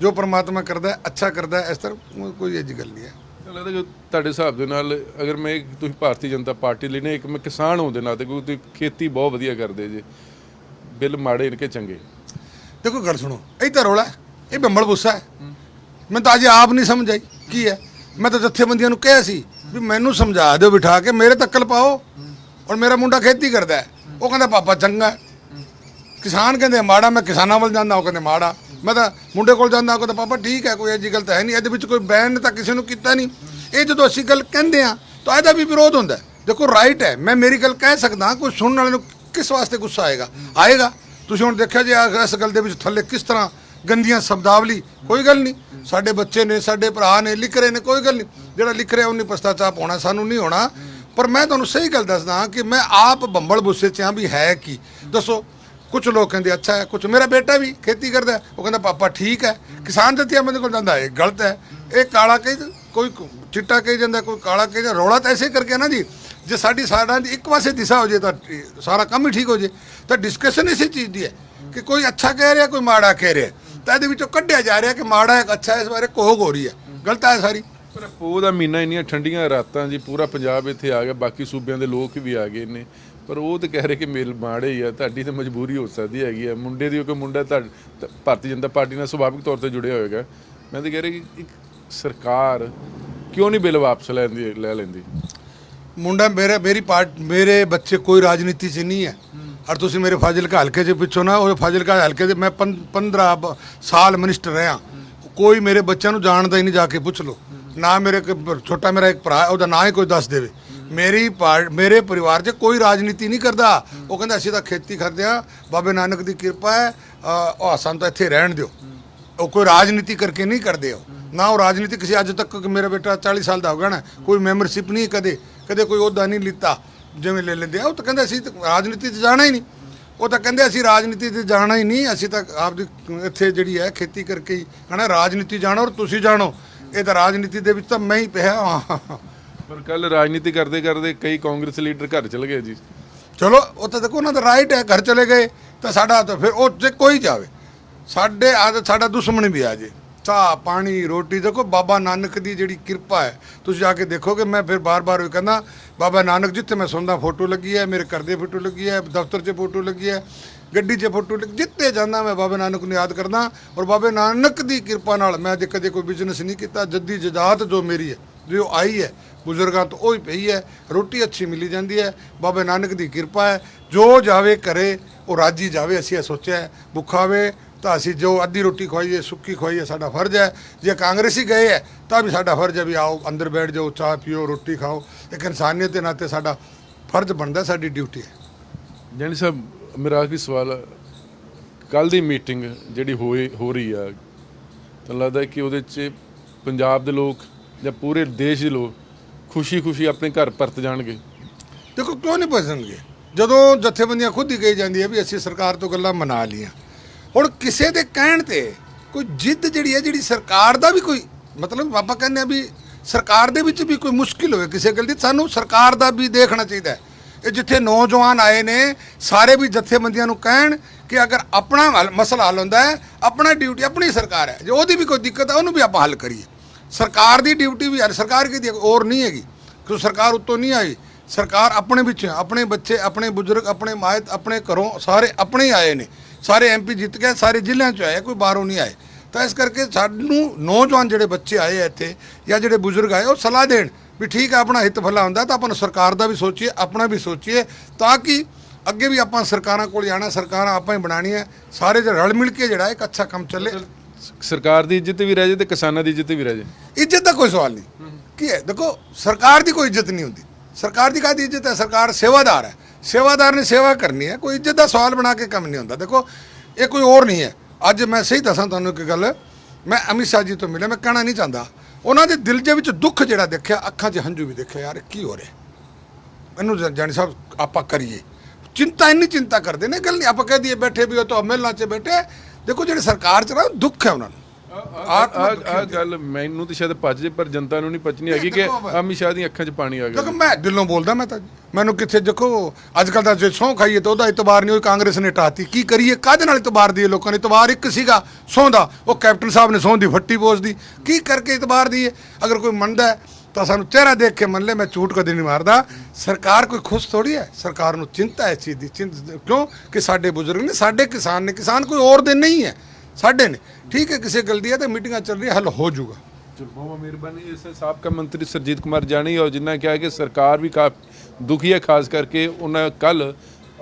ਜੋ ਪਰਮਾਤਮਾ ਕਰਦਾ ਅੱਛਾ ਕਰਦਾ ਇਸ ਤਰ੍ਹਾਂ ਕੋਈ ਇਹ ਜਿਹੀ ਗੱਲ ਨਹੀਂ ਹੈ। ਲੱਗਦਾ ਕਿ ਤੁਹਾਡੇ ਹਿਸਾਬ ਦੇ ਨਾਲ ਅਗਰ ਮੈਂ ਤੁਸੀਂ ਭਾਰਤੀ ਜਨਤਾ ਪਾਰਟੀ ਲਈ ਨੇ ਇੱਕ ਮੈਂ ਕਿਸਾਨ ਹੋਣ ਦੇ ਨਾਤੇ ਕਿਉਂਕਿ ਤੁਸੀਂ ਖੇਤੀ ਬਹੁਤ ਵਧੀਆ ਕਰਦੇ ਜੇ। ਬਿੱਲ ਮਾੜੇ ਇਨਕੇ ਚੰਗੇ? ਦੇਖੋ ਗੱਲ ਸੁਣੋ ਇਹ ਤਾਂ ਰੋਲਾ ਹੈ, ਇਹ ਬੰਬਲ ਗੁੱਸਾ ਹੈ। ਮੈਂ ਤਾਂ ਅਜੇ ਆਪ ਨਹੀਂ ਸਮਝ ਆਈ ਕੀ ਹੈ। ਮੈਂ ਤਾਂ ਜਥੇਬੰਦੀਆਂ ਨੂੰ ਕਿਹਾ ਸੀ ਵੀ ਮੈਨੂੰ ਸਮਝਾ ਦਿਓ ਬਿਠਾ ਕੇ ਮੇਰੇ ਤੱਕਲ ਪਾਓ। ਔਰ ਮੇਰਾ ਮੁੰਡਾ ਖੇਤੀ ਕਰਦਾ ਹੈ। ਉਹ ਕਹਿੰਦਾ ਪਾਪਾ ਚੰਗਾ ਹੈ। ਕਿਸਾਨ ਕਹਿੰਦੇ ਮਾੜਾ ਮੈਂ ਕਿਸਾਨਾਂ ਵੱਲ ਜਾਂਦਾ। ਉਹ ਕਹਿੰਦੇ ਮਾੜਾ। ਮੈਂ ਤਾਂ ਮੁੰਡੇ ਕੋਲ ਜਾਂਦਾ ਉਹ ਤਾਂ ਪਾਪਾ ਠੀਕ ਹੈ, ਕੋਈ ਐਜੀ ਗੱਲ ਤਾਂ ਹੈ ਨਹੀਂ। ਇਹਦੇ ਵਿੱਚ ਕੋਈ ਬੈਨ ਤਾਂ ਕਿਸੇ ਨੂੰ ਕੀਤਾ ਨਹੀਂ। ਇਹ ਜਦੋਂ ਅਸੀਂ ਗੱਲ ਕਹਿੰਦੇ ਆ ਤਾਂ ਇਹਦਾ ਵੀ ਵਿਰੋਧ ਹੁੰਦਾ ਦੇਖੋ ਰਾਈਟ ਹੈ। ਮੈਂ ਮੇਰੀ ਗੱਲ ਕਹਿ ਸਕਦਾ ਕੋਈ ਸੁਣਨ ਵਾਲੇ ਨੂੰ ਕਿਸ ਵਾਸਤੇ ਗੁੱਸਾ ਆਏਗਾ? ਆਏਗਾ। ਤੁਸੀਂ ਹੁਣ ਦੇਖਿਆ ਜੇ ਇਸ ਗੱਲ ਦੇ ਵਿੱਚ ਥੱਲੇ ਕਿਸ ਤਰ੍ਹਾਂ ਗੰਦੀਆਂ ਸ਼ਬਦਾਵਲੀ? ਕੋਈ ਗੱਲ ਨਹੀਂ। ਸਾਡੇ ਬੱਚੇ ਨੇ, ਸਾਡੇ ਭਰਾ ਨੇ, ਲਿਖ ਰਹੇ ਨੇ, ਕੋਈ ਗੱਲ ਨਹੀਂ। ਜਿਹੜਾ ਲਿਖ ਰਿਹਾ, ਉਹਨੇ ਪਛਤਾਚਾਪ ਹੋਣਾ, ਸਾਨੂੰ ਨਹੀਂ ਹੋਣਾ। ਪਰ ਮੈਂ ਤੁਹਾਨੂੰ ਸਹੀ ਗੱਲ ਦੱਸਦਾ ਕਿ ਮੈਂ ਆਪ ਬੰਬਲ ਗੁੱਸੇ 'ਚ ਹਾਂ ਵੀ ਹੈ ਕੀ। ਦੱਸੋ ਕੁਝ ਲੋਕ ਕਹਿੰਦੇ, ਅੱਛਾ ਹੈ ਕੁਝ ਮੇਰਾ ਬੇਟਾ ਵੀ ਖੇਤੀ ਕਰਦਾ ਉਹ ਕਹਿੰਦਾ, ਪਾਪਾ, ਠੀਕ ਹੈ। ਕਿਸਾਨ ਜਤੀਆ ਮੇਰੇ ਕੋਲ ਜਾਂਦਾ, ਇਹ ਗਲਤ ਹੈ। ਇਹ ਕਾਲਾ ਕਹੀ ਕੋਈ ਚਿੱਟਾ ਕਹੀ ਜਾਂਦਾ, ਕੋਈ ਕਾਲਾ ਕਹੀ ਜਾਂਦਾ, ਰੌਲਾ ਤਾਂ ਐਸੇ ਕਰਕੇ ਨਾ ਜੀ। ਜੇ ਸਾਡੀ ਸਾਡਾ ਦੀ ਇੱਕ ਪਾਸੇ ਦਿਸ਼ਾ ਹੋ ਜੇ ਤਾਂ ਸਾਰਾ ਕੰਮ ਹੀ ਠੀਕ ਹੋ ਜੇ। ਤਾਂ ਡਿਸਕਸ਼ਨ ਇਸੇ ਚੀਜ਼ ਦੀ ਹੈ ਕਿ ਕੋਈ ਅੱਛਾ ਕਹਿ ਰਿਹਾ, ਕੋਈ ਮਾੜਾ ਕਹਿ ਰਿਹਾ। ਤਾਂ ਇਹਦੇ ਵਿੱਚੋਂ ਕੱਢਿਆ ਜਾ ਰਿਹਾ ਕਿ ਮਾੜਾ ਹੈ, ਅੱਛਾ ਇਸ ਬਾਰੇ ਕੋਹਗ ਹੋ ਰਹੀ ਹੈ। ਗਲਤ ਹੈ ਸਾਰੀ। ਪਰ ਪੋਹ ਦਾ ਮਹੀਨਾ ਇੰਨੀਆਂ ਠੰਡੀਆਂ ਰਾਤਾਂ ਜੀ, ਪੂਰਾ ਪੰਜਾਬ ਇੱਥੇ ਆ ਗਿਆ, ਬਾਕੀ ਸੂਬਿਆਂ ਦੇ ਲੋਕ ਵੀ ਆ ਗਏ ਨੇ ਪਰ ਉਹ ਤੇ ਕਹਿ ਰਹੇ ਕਿ ਮੇਲ ਮਾੜੇ ਹੀ ਆ, ਤੁਹਾਡੀ ਤਾਂ ਮਜਬੂਰੀ ਹੋ ਸਕਦੀ ਹੈਗੀ ਆ। ਮੁੰਡੇ ਦੀ ਕੋਈ ਮੁੰਡਾ ਤੁਹਾਡ- ਭਾਰਤੀ ਜਨਤਾ ਪਾਰਟੀ ਨਾਲ ਸੁਭਾਵਿਕ ਤੌਰ ਤੇ ਜੁੜਿਆ ਹੋਏਗਾ। ਮੈਂ ਤਾਂ ਕਹਿ ਰਿਹਾ ਕਿ ਇੱਕ ਸਰਕਾਰ ਕਿਉਂ ਨਹੀਂ ਬਿੱਲ ਵਾਪਸ ਲੈਂਦੀ, ਲੈ ਲੈਂਦੀ? ਮੁੰਡਾ ਮੇਰੇ, ਮੇਰੀ ਪਾਰਟ, ਮੇਰੇ ਬੱਚੇ ਕੋਈ ਰਾਜਨੀਤੀ 'ਚ ਨਹੀਂ ਹੈ। ਔਰ ਤੁਸੀਂ ਮੇਰੇ ਫਾਜ਼ਿਲਕਾ ਹਲਕੇ 'ਚ ਪਿੱਛੋਂ ਨਾ, ਉਹ ਫਾਜ਼ਿਲਕਾ ਹਲਕੇ 'ਚ ਮੈਂ 15 ਸਾਲ ਮਿਨਿਸਟਰ ਰਿਹਾ। ਕੋਈ ਮੇਰੇ ਬੱਚਿਆਂ ਨੂੰ ਜਾਣਦਾ ਹੀ ਨਹੀਂ, ਜਾ ਕੇ ਪੁੱਛ ਲਓ। ਨਾ ਮੇਰੇ ਛੋਟਾ ਮੇਰਾ ਇੱਕ ਭਰਾ, ਉਹਦਾ ਨਾਂ ਹੀ ਕੋਈ ਦੱਸ ਦੇਵੇ। ਮੇਰੀ ਪਾਰ- ਮੇਰੇ ਪਰਿਵਾਰ 'ਚ ਕੋਈ ਰਾਜਨੀਤੀ ਨਹੀਂ ਕਰਦਾ। ਉਹ ਕਹਿੰਦਾ, ਅਸੀਂ ਤਾਂ ਖੇਤੀ ਕਰਦੇ ਆ ਬਾਬੇ ਨਾਨਕ ਦੀ ਕਿਰਪਾ ਹੈ। ਉਹ ਸਾਨੂੰ ਤਾਂ ਇੱਥੇ ਰਹਿਣ ਦਿਓ। ਉਹ ਕੋਈ ਰਾਜਨੀਤੀ ਕਰਕੇ ਨਹੀਂ ਕਰਦੇ ਉਹ। ਨਾ ਉਹ ਰਾਜਨੀਤੀ ਕਿਸੇ ਅੱਜ ਤੱਕ ਮੇਰਾ ਬੇਟਾ 40 ਸਾਲ ਦਾ ਹੋ ਗਿਆ ਨਾ, ਕੋਈ ਮੈਂਬਰਸ਼ਿਪ ਨਹੀਂ ਕਦੇ। ਕਦੇ ਕੋਈ ਉਹਦਾ ਨਹੀਂ ਲਿੱਤਾ। ਜਿਵੇਂ ਲੈ ਲੈਂਦੇ ਆ। ਉਹ ਤਾਂ ਕਹਿੰਦੇ ਅਸੀਂ ਤਾਂ ਰਾਜਨੀਤੀ 'ਚ ਜਾਣਾ ਹੀ ਨਹੀਂ। ਉਹ ਤਾਂ ਕਹਿੰਦੇ ਅਸੀਂ ਰਾਜਨੀਤੀ 'ਚ ਜਾਣਾ ਹੀ ਨਹੀਂ। ਅਸੀਂ ਤਾਂ ਆਪਦੀ ਇੱਥੇ ਜਿਹੜੀ ਹੈ ਖੇਤੀ ਕਰਕੇ ਹੀ, ਹਨਾ, ਰਾਜਨੀਤੀ ਜਾਣੋ ਔਰ ਤੁਸੀਂ ਜਾਣੋ। ਇਹ ਤਾਂ ਰਾਜਨੀਤੀ ਦੇ ਵਿੱਚ ਤਾਂ ਮੈਂ ਹੀ ਪਿਆ। ਹਾਂ ਪਰ ਕੱਲ ਰਾਜਨੀਤੀ ਕਰਦੇ ਕਰਦੇ ਕਈ ਕਾਂਗਰਸ ਲੀਡਰ ਘਰ ਚਲੇ ਗਏ ਜੀ। ਚਲੋ ਉਹ ਤਾਂ ਦੇਖੋ ਉਹਨਾਂ ਦਾ ਰਾਈਟ ਹੈ, ਘਰ ਚਲੇ ਗਏ, ਤਾਂ ਸਾਡਾ ਤਾਂ ਫਿਰ ਉਹ ਜੇ ਕੋਈ ਜਾਵੇ, ਸਾਡੇ ਆ ਸਾਡਾ ਦੁਸ਼ਮਣ ਵੀ ਆ ਜੇ। ਚਾਹ, ਪਾਣੀ, ਰੋਟੀ, ਦੇਖੋ ਬਾਬਾ ਨਾਨਕ ਦੀ ਜਿਹੜੀ ਕਿਰਪਾ ਹੈ, ਤੁਸੀਂ ਜਾ ਕੇ ਦੇਖੋਗੇ, ਮੈਂ ਫਿਰ ਬਾਰ-ਬਾਰ ਵੀ ਕਹਿੰਦਾ, ਬਾਬਾ ਨਾਨਕ ਜਿੱਥੇ ਮੈਂ ਸੁਣਦਾ ਫੋਟੋ ਲੱਗੀ ਹੈ, ਮੇਰੇ ਘਰ ਦੇ ਫੋਟੋ ਲੱਗੀ ਹੈ, ਦਫ਼ਤਰ 'ਚ ਫੋਟੋ ਲੱਗੀ ਹੈ, ਗੱਡੀ 'ਚ ਫੋਟੋ ਲੱਗੀ ਜਿੱਤੇ ਜਾਂਦਾ ਮੈਂ ਬਾਬਾ ਨਾਨਕ ਨੂੰ ਯਾਦ ਕਰਦਾ, ਔਰ ਬਾਬੇ ਨਾਨਕ ਦੀ ਕਿਰਪਾ ਨਾਲ ਮੈਂ ਜੇ ਕਦੇ ਕੋਈ ਬਿਜ਼ਨਸ ਨਹੀਂ ਕੀਤਾ, ਜੱਦੀ ਜਜਾਤ ਜੋ ਮੇਰੀ ਹੈ ਜੋ ਆਈ ਹੈ। ਬਜ਼ੁਰਗਾਂ ਤੋਂ ਉਹ ਹੀ ਪਈ ਹੈ। ਰੋਟੀ ਅੱਛੀ ਮਿਲੀ ਜਾਂਦੀ ਹੈ। ਬਾਬੇ ਨਾਨਕ ਦੀ ਕਿਰਪਾ ਹੈ। ਜੋ ਜਾਵੇ ਕਰੇ, ਉਹ ਰਾਜੀ ਜਾਵੇ, ਅਸੀਂ ਇਹ ਸੋਚਿਆ ਹੈ। ਭੁੱਖਾ ਤਾਂ ਅਸੀਂ ਜੋ ਅੱਧੀ ਰੋਟੀ ਖਵਾਈਏ, ਸੁੱਕੀ ਖਵਾਈਏ, ਸਾਡਾ ਫਰਜ਼ ਹੈ। ਜੇ ਕਾਂਗਰਸੀ ਗਏ ਹੈ, ਤਾਂ ਵੀ ਸਾਡਾ ਫਰਜ਼ ਹੈ ਵੀ ਆਓ, ਅੰਦਰ ਬੈਠ ਜਾਓ, ਚਾਹ ਪੀਓ, ਰੋਟੀ ਖਾਓ। ਇੱਕ ਇਨਸਾਨੀਅਤ ਦੇ ਨਾਤੇ ਸਾਡਾ ਫਰਜ਼ ਬਣਦਾ ਸਾਡੀ ਡਿਊਟੀ ਹੈ। ਜਾਨੀ ਸਾਹਿਬ, ਮੇਰਾ ਆਖਰੀ ਸਵਾਲ ਕੱਲ ਦੀ ਮੀਟਿੰਗ ਜਿਹੜੀ ਹੋਈ, ਹੋ ਰਹੀ ਆ, ਤਾਂ ਲੱਗਦਾ ਕਿ ਉਹਦੇ 'ਚ ਪੰਜਾਬ ਦੇ ਲੋਕ ਜਾਂ ਪੂਰੇ ਦੇਸ਼ ਦੇ ਲੋਕ ਖੁਸ਼ੀ-ਖੁਸ਼ੀ ਆਪਣੇ ਘਰ ਪਰਤ ਜਾਣਗੇ। ਦੇਖੋ, ਕਿਉਂ ਨਹੀਂ ਪਸੰਦਗੇ ਜਦੋਂ ਜਥੇਬੰਦੀਆਂ ਖੁਦ ਹੀ ਕਹੀ ਜਾਂਦੀ ਹੈ ਵੀ ਅਸੀਂ ਸਰਕਾਰ ਤੋਂ ਗੱਲਾਂ ਮਨਾ ਲੀਆਂ ਹੁਣ ਕਿਸੇ ਦੇ ਕਹਿਣ ਤੇ ਕੋਈ ਜਿੱਦ ਜਿਹੜੀ ਹੈ, ਜਿਹੜੀ ਸਰਕਾਰ ਦਾ ਵੀ ਕੋਈ ਮਤਲਬ ਆਪਾਂ ਕਹਿੰਦੇ ਆ ਵੀ ਸਰਕਾਰ ਦੇ ਵਿੱਚ ਵੀ ਕੋਈ ਮੁਸ਼ਕਿਲ ਹੋਵੇ ਕਿਸੇ ਗੱਲ ਦੀ, ਸਾਨੂੰ ਸਰਕਾਰ ਦਾ ਵੀ ਦੇਖਣਾ ਚਾਹੀਦਾ ਇਹ ਜਿੱਥੇ ਨੌਜਵਾਨ ਆਏ ਨੇ, ਸਾਰੇ ਵੀ ਜਥੇਬੰਦੀਆਂ ਨੂੰ ਕਹਿਣ ਕਿ ਅਗਰ ਆਪਣਾ ਮਸਲਾ ਹੱਲ ਹੁੰਦਾ ਹੈ, ਆਪਣਾ ਡਿਊਟੀ ਆਪਣੀ ਸਰਕਾਰ ਹੈ। ਜੇ ਉਹਦੀ ਵੀ ਕੋਈ ਦਿੱਕਤ ਹੈ, ਉਹਨੂੰ ਵੀ ਆਪਾਂ ਹੱਲ ਕਰੀਏ। ਸਰਕਾਰ ਦੀ ਡਿਊਟੀ ਵੀ ਹੈ ਸਰਕਾਰ ਕੀ ਦੀ ਔਰ ਨਹੀਂ ਹੈਗੀ। ਕਿ ਸਰਕਾਰ ਉੱਤੋਂ ਨਹੀਂ ਆਈ? ਸਰਕਾਰ ਆਪਣੇ ਵਿੱਚ ਆਪਣੇ ਬੱਚੇ, ਆਪਣੇ ਬਜ਼ੁਰਗ, ਆਪਣੇ ਮਾਇਤ, ਆਪਣੇ ਘਰੋਂ ਸਾਰੇ ਆਪਣੇ ਹੀ ਆਏ ਨੇ। ਸਾਰੇ ਐਮਪੀ ਜਿੱਤ ਗਏ, ਸਾਰੇ ਜ਼ਿਲ੍ਹਿਆਂ 'ਚ ਆਏ, ਕੋਈ ਬਾਹਰੋਂ ਨਹੀਂ ਆਏ। ਤਾਂ ਇਸ ਕਰਕੇ ਸਾਨੂੰ ਨੌਜਵਾਨ ਜਿਹੜੇ ਬੱਚੇ ਆਏ ਆ ਇੱਥੇ ਜਾਂ ਜਿਹੜੇ ਬਜ਼ੁਰਗ ਆਏ, ਉਹ ਸਲਾਹ ਦੇਣ ਵੀ ਠੀਕ ਹੈ ਆਪਣਾ ਹਿੱਤ ਭਲਾ ਹੁੰਦਾ, ਤਾਂ ਆਪਾਂ ਨੂੰ ਸਰਕਾਰ ਦਾ ਵੀ ਸੋਚੀਏ, ਆਪਣਾ ਵੀ ਸੋਚੀਏ, ਤਾਂ ਕਿ ਅੱਗੇ ਵੀ ਆਪਾਂ ਸਰਕਾਰਾਂ ਕੋਲ ਜਾਣਾ, ਸਰਕਾਰਾਂ ਆਪਾਂ ਹੀ ਬਣਾਉਣੀਆਂ, ਸਾਰੇ ਰਲ ਮਿਲ ਕੇ ਜਿਹੜਾ ਇੱਕ ਅੱਛਾ ਕੰਮ ਚੱਲੇ। ਸਰਕਾਰ ਦੀ ਇੱਜ਼ਤ ਵੀ ਰਹਿ ਜਾਏ ਤੇ ਕਿਸਾਨਾਂ ਦੀ ਇੱਜ਼ਤ ਵੀ ਰਹਿ ਜਾਏ ਇੱਜ਼ਤ ਦਾ ਕੋਈ ਸਵਾਲ ਨਹੀਂ। ਕੀ ਹੈ? ਦੇਖੋ, ਸਰਕਾਰ ਦੀ ਕੋਈ ਇੱਜ਼ਤ ਨਹੀਂ ਹੁੰਦੀ। ਸਰਕਾਰ ਦੀ ਕਾਹਦੀ ਇੱਜ਼ਤ ਹੈ? ਸਰਕਾਰ ਸੇਵਾਦਾਰ ਹੈ। ਸੇਵਾਦਾਰ ਨੇ ਸੇਵਾ ਕਰਨੀ ਹੈ। ਕੋਈ ਇੱਜ਼ਤ ਦਾ ਸਵਾਲ ਬਣਾ ਕੇ ਕੰਮ ਨਹੀਂ ਹੁੰਦਾ। ਦੇਖੋ, ਇਹ ਕੋਈ ਹੋਰ ਨਹੀਂ ਹੈ। ਅੱਜ ਮੈਂ ਸਹੀ ਦੱਸਾਂ ਤੁਹਾਨੂੰ ਇੱਕ ਗੱਲ। ਮੈਂ ਅਮਿਤ ਸ਼ਾਹ ਜੀ ਤੋਂ ਮਿਲਿਆ। ਮੈਂ ਕਹਿਣਾ ਨਹੀਂ ਚਾਹੁੰਦਾ। ਉਹਨਾਂ ਦੇ ਦਿਲ ਦੇ ਵਿੱਚ ਦੁੱਖ ਜਿਹੜਾ ਦੇਖਿਆ, ਅੱਖਾਂ 'ਚ ਹੰਝੂ ਵੀ ਦੇਖਿਆ, ਯਾਰ, ਕੀ ਹੋ ਰਿਹਾ? ਮੈਨੂੰ ਜਾ- ਜਾਨੀ ਸਾਹਿਬ, ਆਪਾਂ ਕਰੀਏ। ਚਿੰਤਾ, ਇੰਨੀ ਚਿੰਤਾ ਕਰਦੇ ਨੇ, ਗੱਲ ਨਹੀਂ। ਆਪਾਂ ਕਹਿ ਦਈਏ ਬੈਠੇ ਵੀ ਹੋ ਤਾਂ ਮਹਿਲਾਂ ਚ ਬੈਠੇ। ਦੇਖੋ ਜਿਹੜੇ ਸਰਕਾਰ ਚ ਨਾ ਦੁੱਖ ਹੈ ਉਹਨਾਂ ਨੂੰ। ਆ ਗੱਲ ਮੈਨੂੰ ਤਾਂ ਸ਼ਾਇਦ ਪਚ ਜੇ ਪਰ ਜਨਤਾ ਨੂੰ ਨਹੀਂ ਪਚਣੀ ਹੈਗੀ ਕਿ ਅਮਿਤ ਸ਼ਾਹ ਦੀਆਂ ਅੱਖਾਂ 'ਚ ਪਾਣੀ ਆ ਗਿਆ। ਦੇਖੋ ਮੈਂ ਦਿਲੋਂ ਬੋਲਦਾ ਮੈਂ ਤਾਂ ਮੈਨੂੰ ਕਿੱਥੇ ਦੇਖੋ ਅੱਜ ਕੱਲ ਤਾਂ ਜੇ ਸਹੁੰ ਖਾਈਏ ਤਾਂ ਉਹਦਾ ਇਤਬਾਰ ਨਹੀਂ ਹੋਈ ਕਾਂਗਰਸ ਨੇ ਟਾਤੀ ਕੀ ਕਰੀਏ? ਕਾਹਦੇ ਨਾਲ ਇਤਬਾਰ ਦੀਏ ਲੋਕਾਂ ਨੇ? ਇਤਬਾਰ ਇੱਕ ਸੀਗਾ ਸਹੁੰ ਦਾ ਉਹ ਕੈਪਟਨ ਸਾਹਿਬ ਨੇ ਸਹੁੰ ਦੀ ਫੱਟੀ ਪੋਸਦੀ ਕੀ ਕਰਕੇ ਇਤਬਾਰ ਦੀਏ ਅਗਰ ਕੋਈ ਮੰਨਦਾ ਹੈ ਤਾਂ ਸਾਨੂੰ ਚਿਹਰਾ ਦੇਖ ਕੇ ਮੰਨ ਲੈ ਮੈਂ ਝੂਠ ਕਦੇ ਨਹੀਂ ਮਾਰਦਾ। ਸਰਕਾਰ ਕੋਈ ਖੁਸ਼ ਥੋੜੀ ਹੈ? ਸਰਕਾਰ ਨੂੰ ਚਿੰਤਾ ਹੈ ਇਸ ਚੀਜ਼ ਦੀ। ਚਿੰਤਾ ਕਿਉਂ? ਕਿ ਸਾਡੇ ਬਜ਼ੁਰਗ ਨੇ, ਸਾਡੇ ਕਿਸਾਨ ਨੇ, ਕਿਸਾਨ ਕੋਈ ਹੋਰ ਦੇ ਨਹੀਂ ਹੈ। ਸਾਡੇ ਨੇ। ਠੀਕ ਹੈ, ਕਿਸੇ ਗੱਲ ਦੀ ਹੈ ਤਾਂ ਮੀਟਿੰਗਾਂ ਚੱਲ ਰਹੀ ਹੱਲ ਹੋ ਜਾਊਗਾ। ਚਲੋ, ਬਹੁਤ ਮਿਹਰਬਾਨੀ। ਇਸ ਸਾਬਕਾ ਮੰਤਰੀ ਸਰਜੀਤ ਕੁਮਾਰ ਜਾਣੀ ਔਰ ਜਿਨ੍ਹਾਂ ਕਿਹਾ ਕਿ ਸਰਕਾਰ ਵੀ ਕਾਫੀ ਦੁਖੀ ਹੈ, ਖਾਸ ਕਰਕੇ ਉਹਨਾਂ ਕੱਲ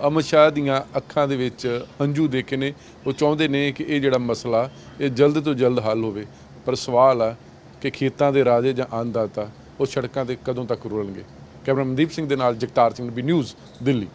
ਅਮਿਤ ਸ਼ਾਹ ਦੀਆਂ ਅੱਖਾਂ ਦੇ ਵਿੱਚ ਹੰਝੂ ਦੇਖੇ ਨੇ। ਉਹ ਚਾਹੁੰਦੇ ਨੇ ਕਿ ਇਹ ਜਿਹੜਾ ਮਸਲਾ, ਇਹ ਜਲਦ ਤੋਂ ਜਲਦ ਹੱਲ ਹੋਵੇ। ਪਰ ਸਵਾਲ ਆ ਕਿ ਖੇਤਾਂ ਦੇ ਰਾਜੇ ਜਾਂ ਅੰਨਦਾਤਾ ਉਹ ਸੜਕਾਂ ਤੇ ਕਦੋਂ ਤੱਕ ਰੁਲਣਗੇ? ਕੈਮਰਾ ਮਨਦੀਪ ਸਿੰਘ ਦੇ ਨਾਲ ਜਗਤਾਰ ਸਿੰਘ ਵੀ ਨਿਊਜ਼ ਦਿੱਲੀ।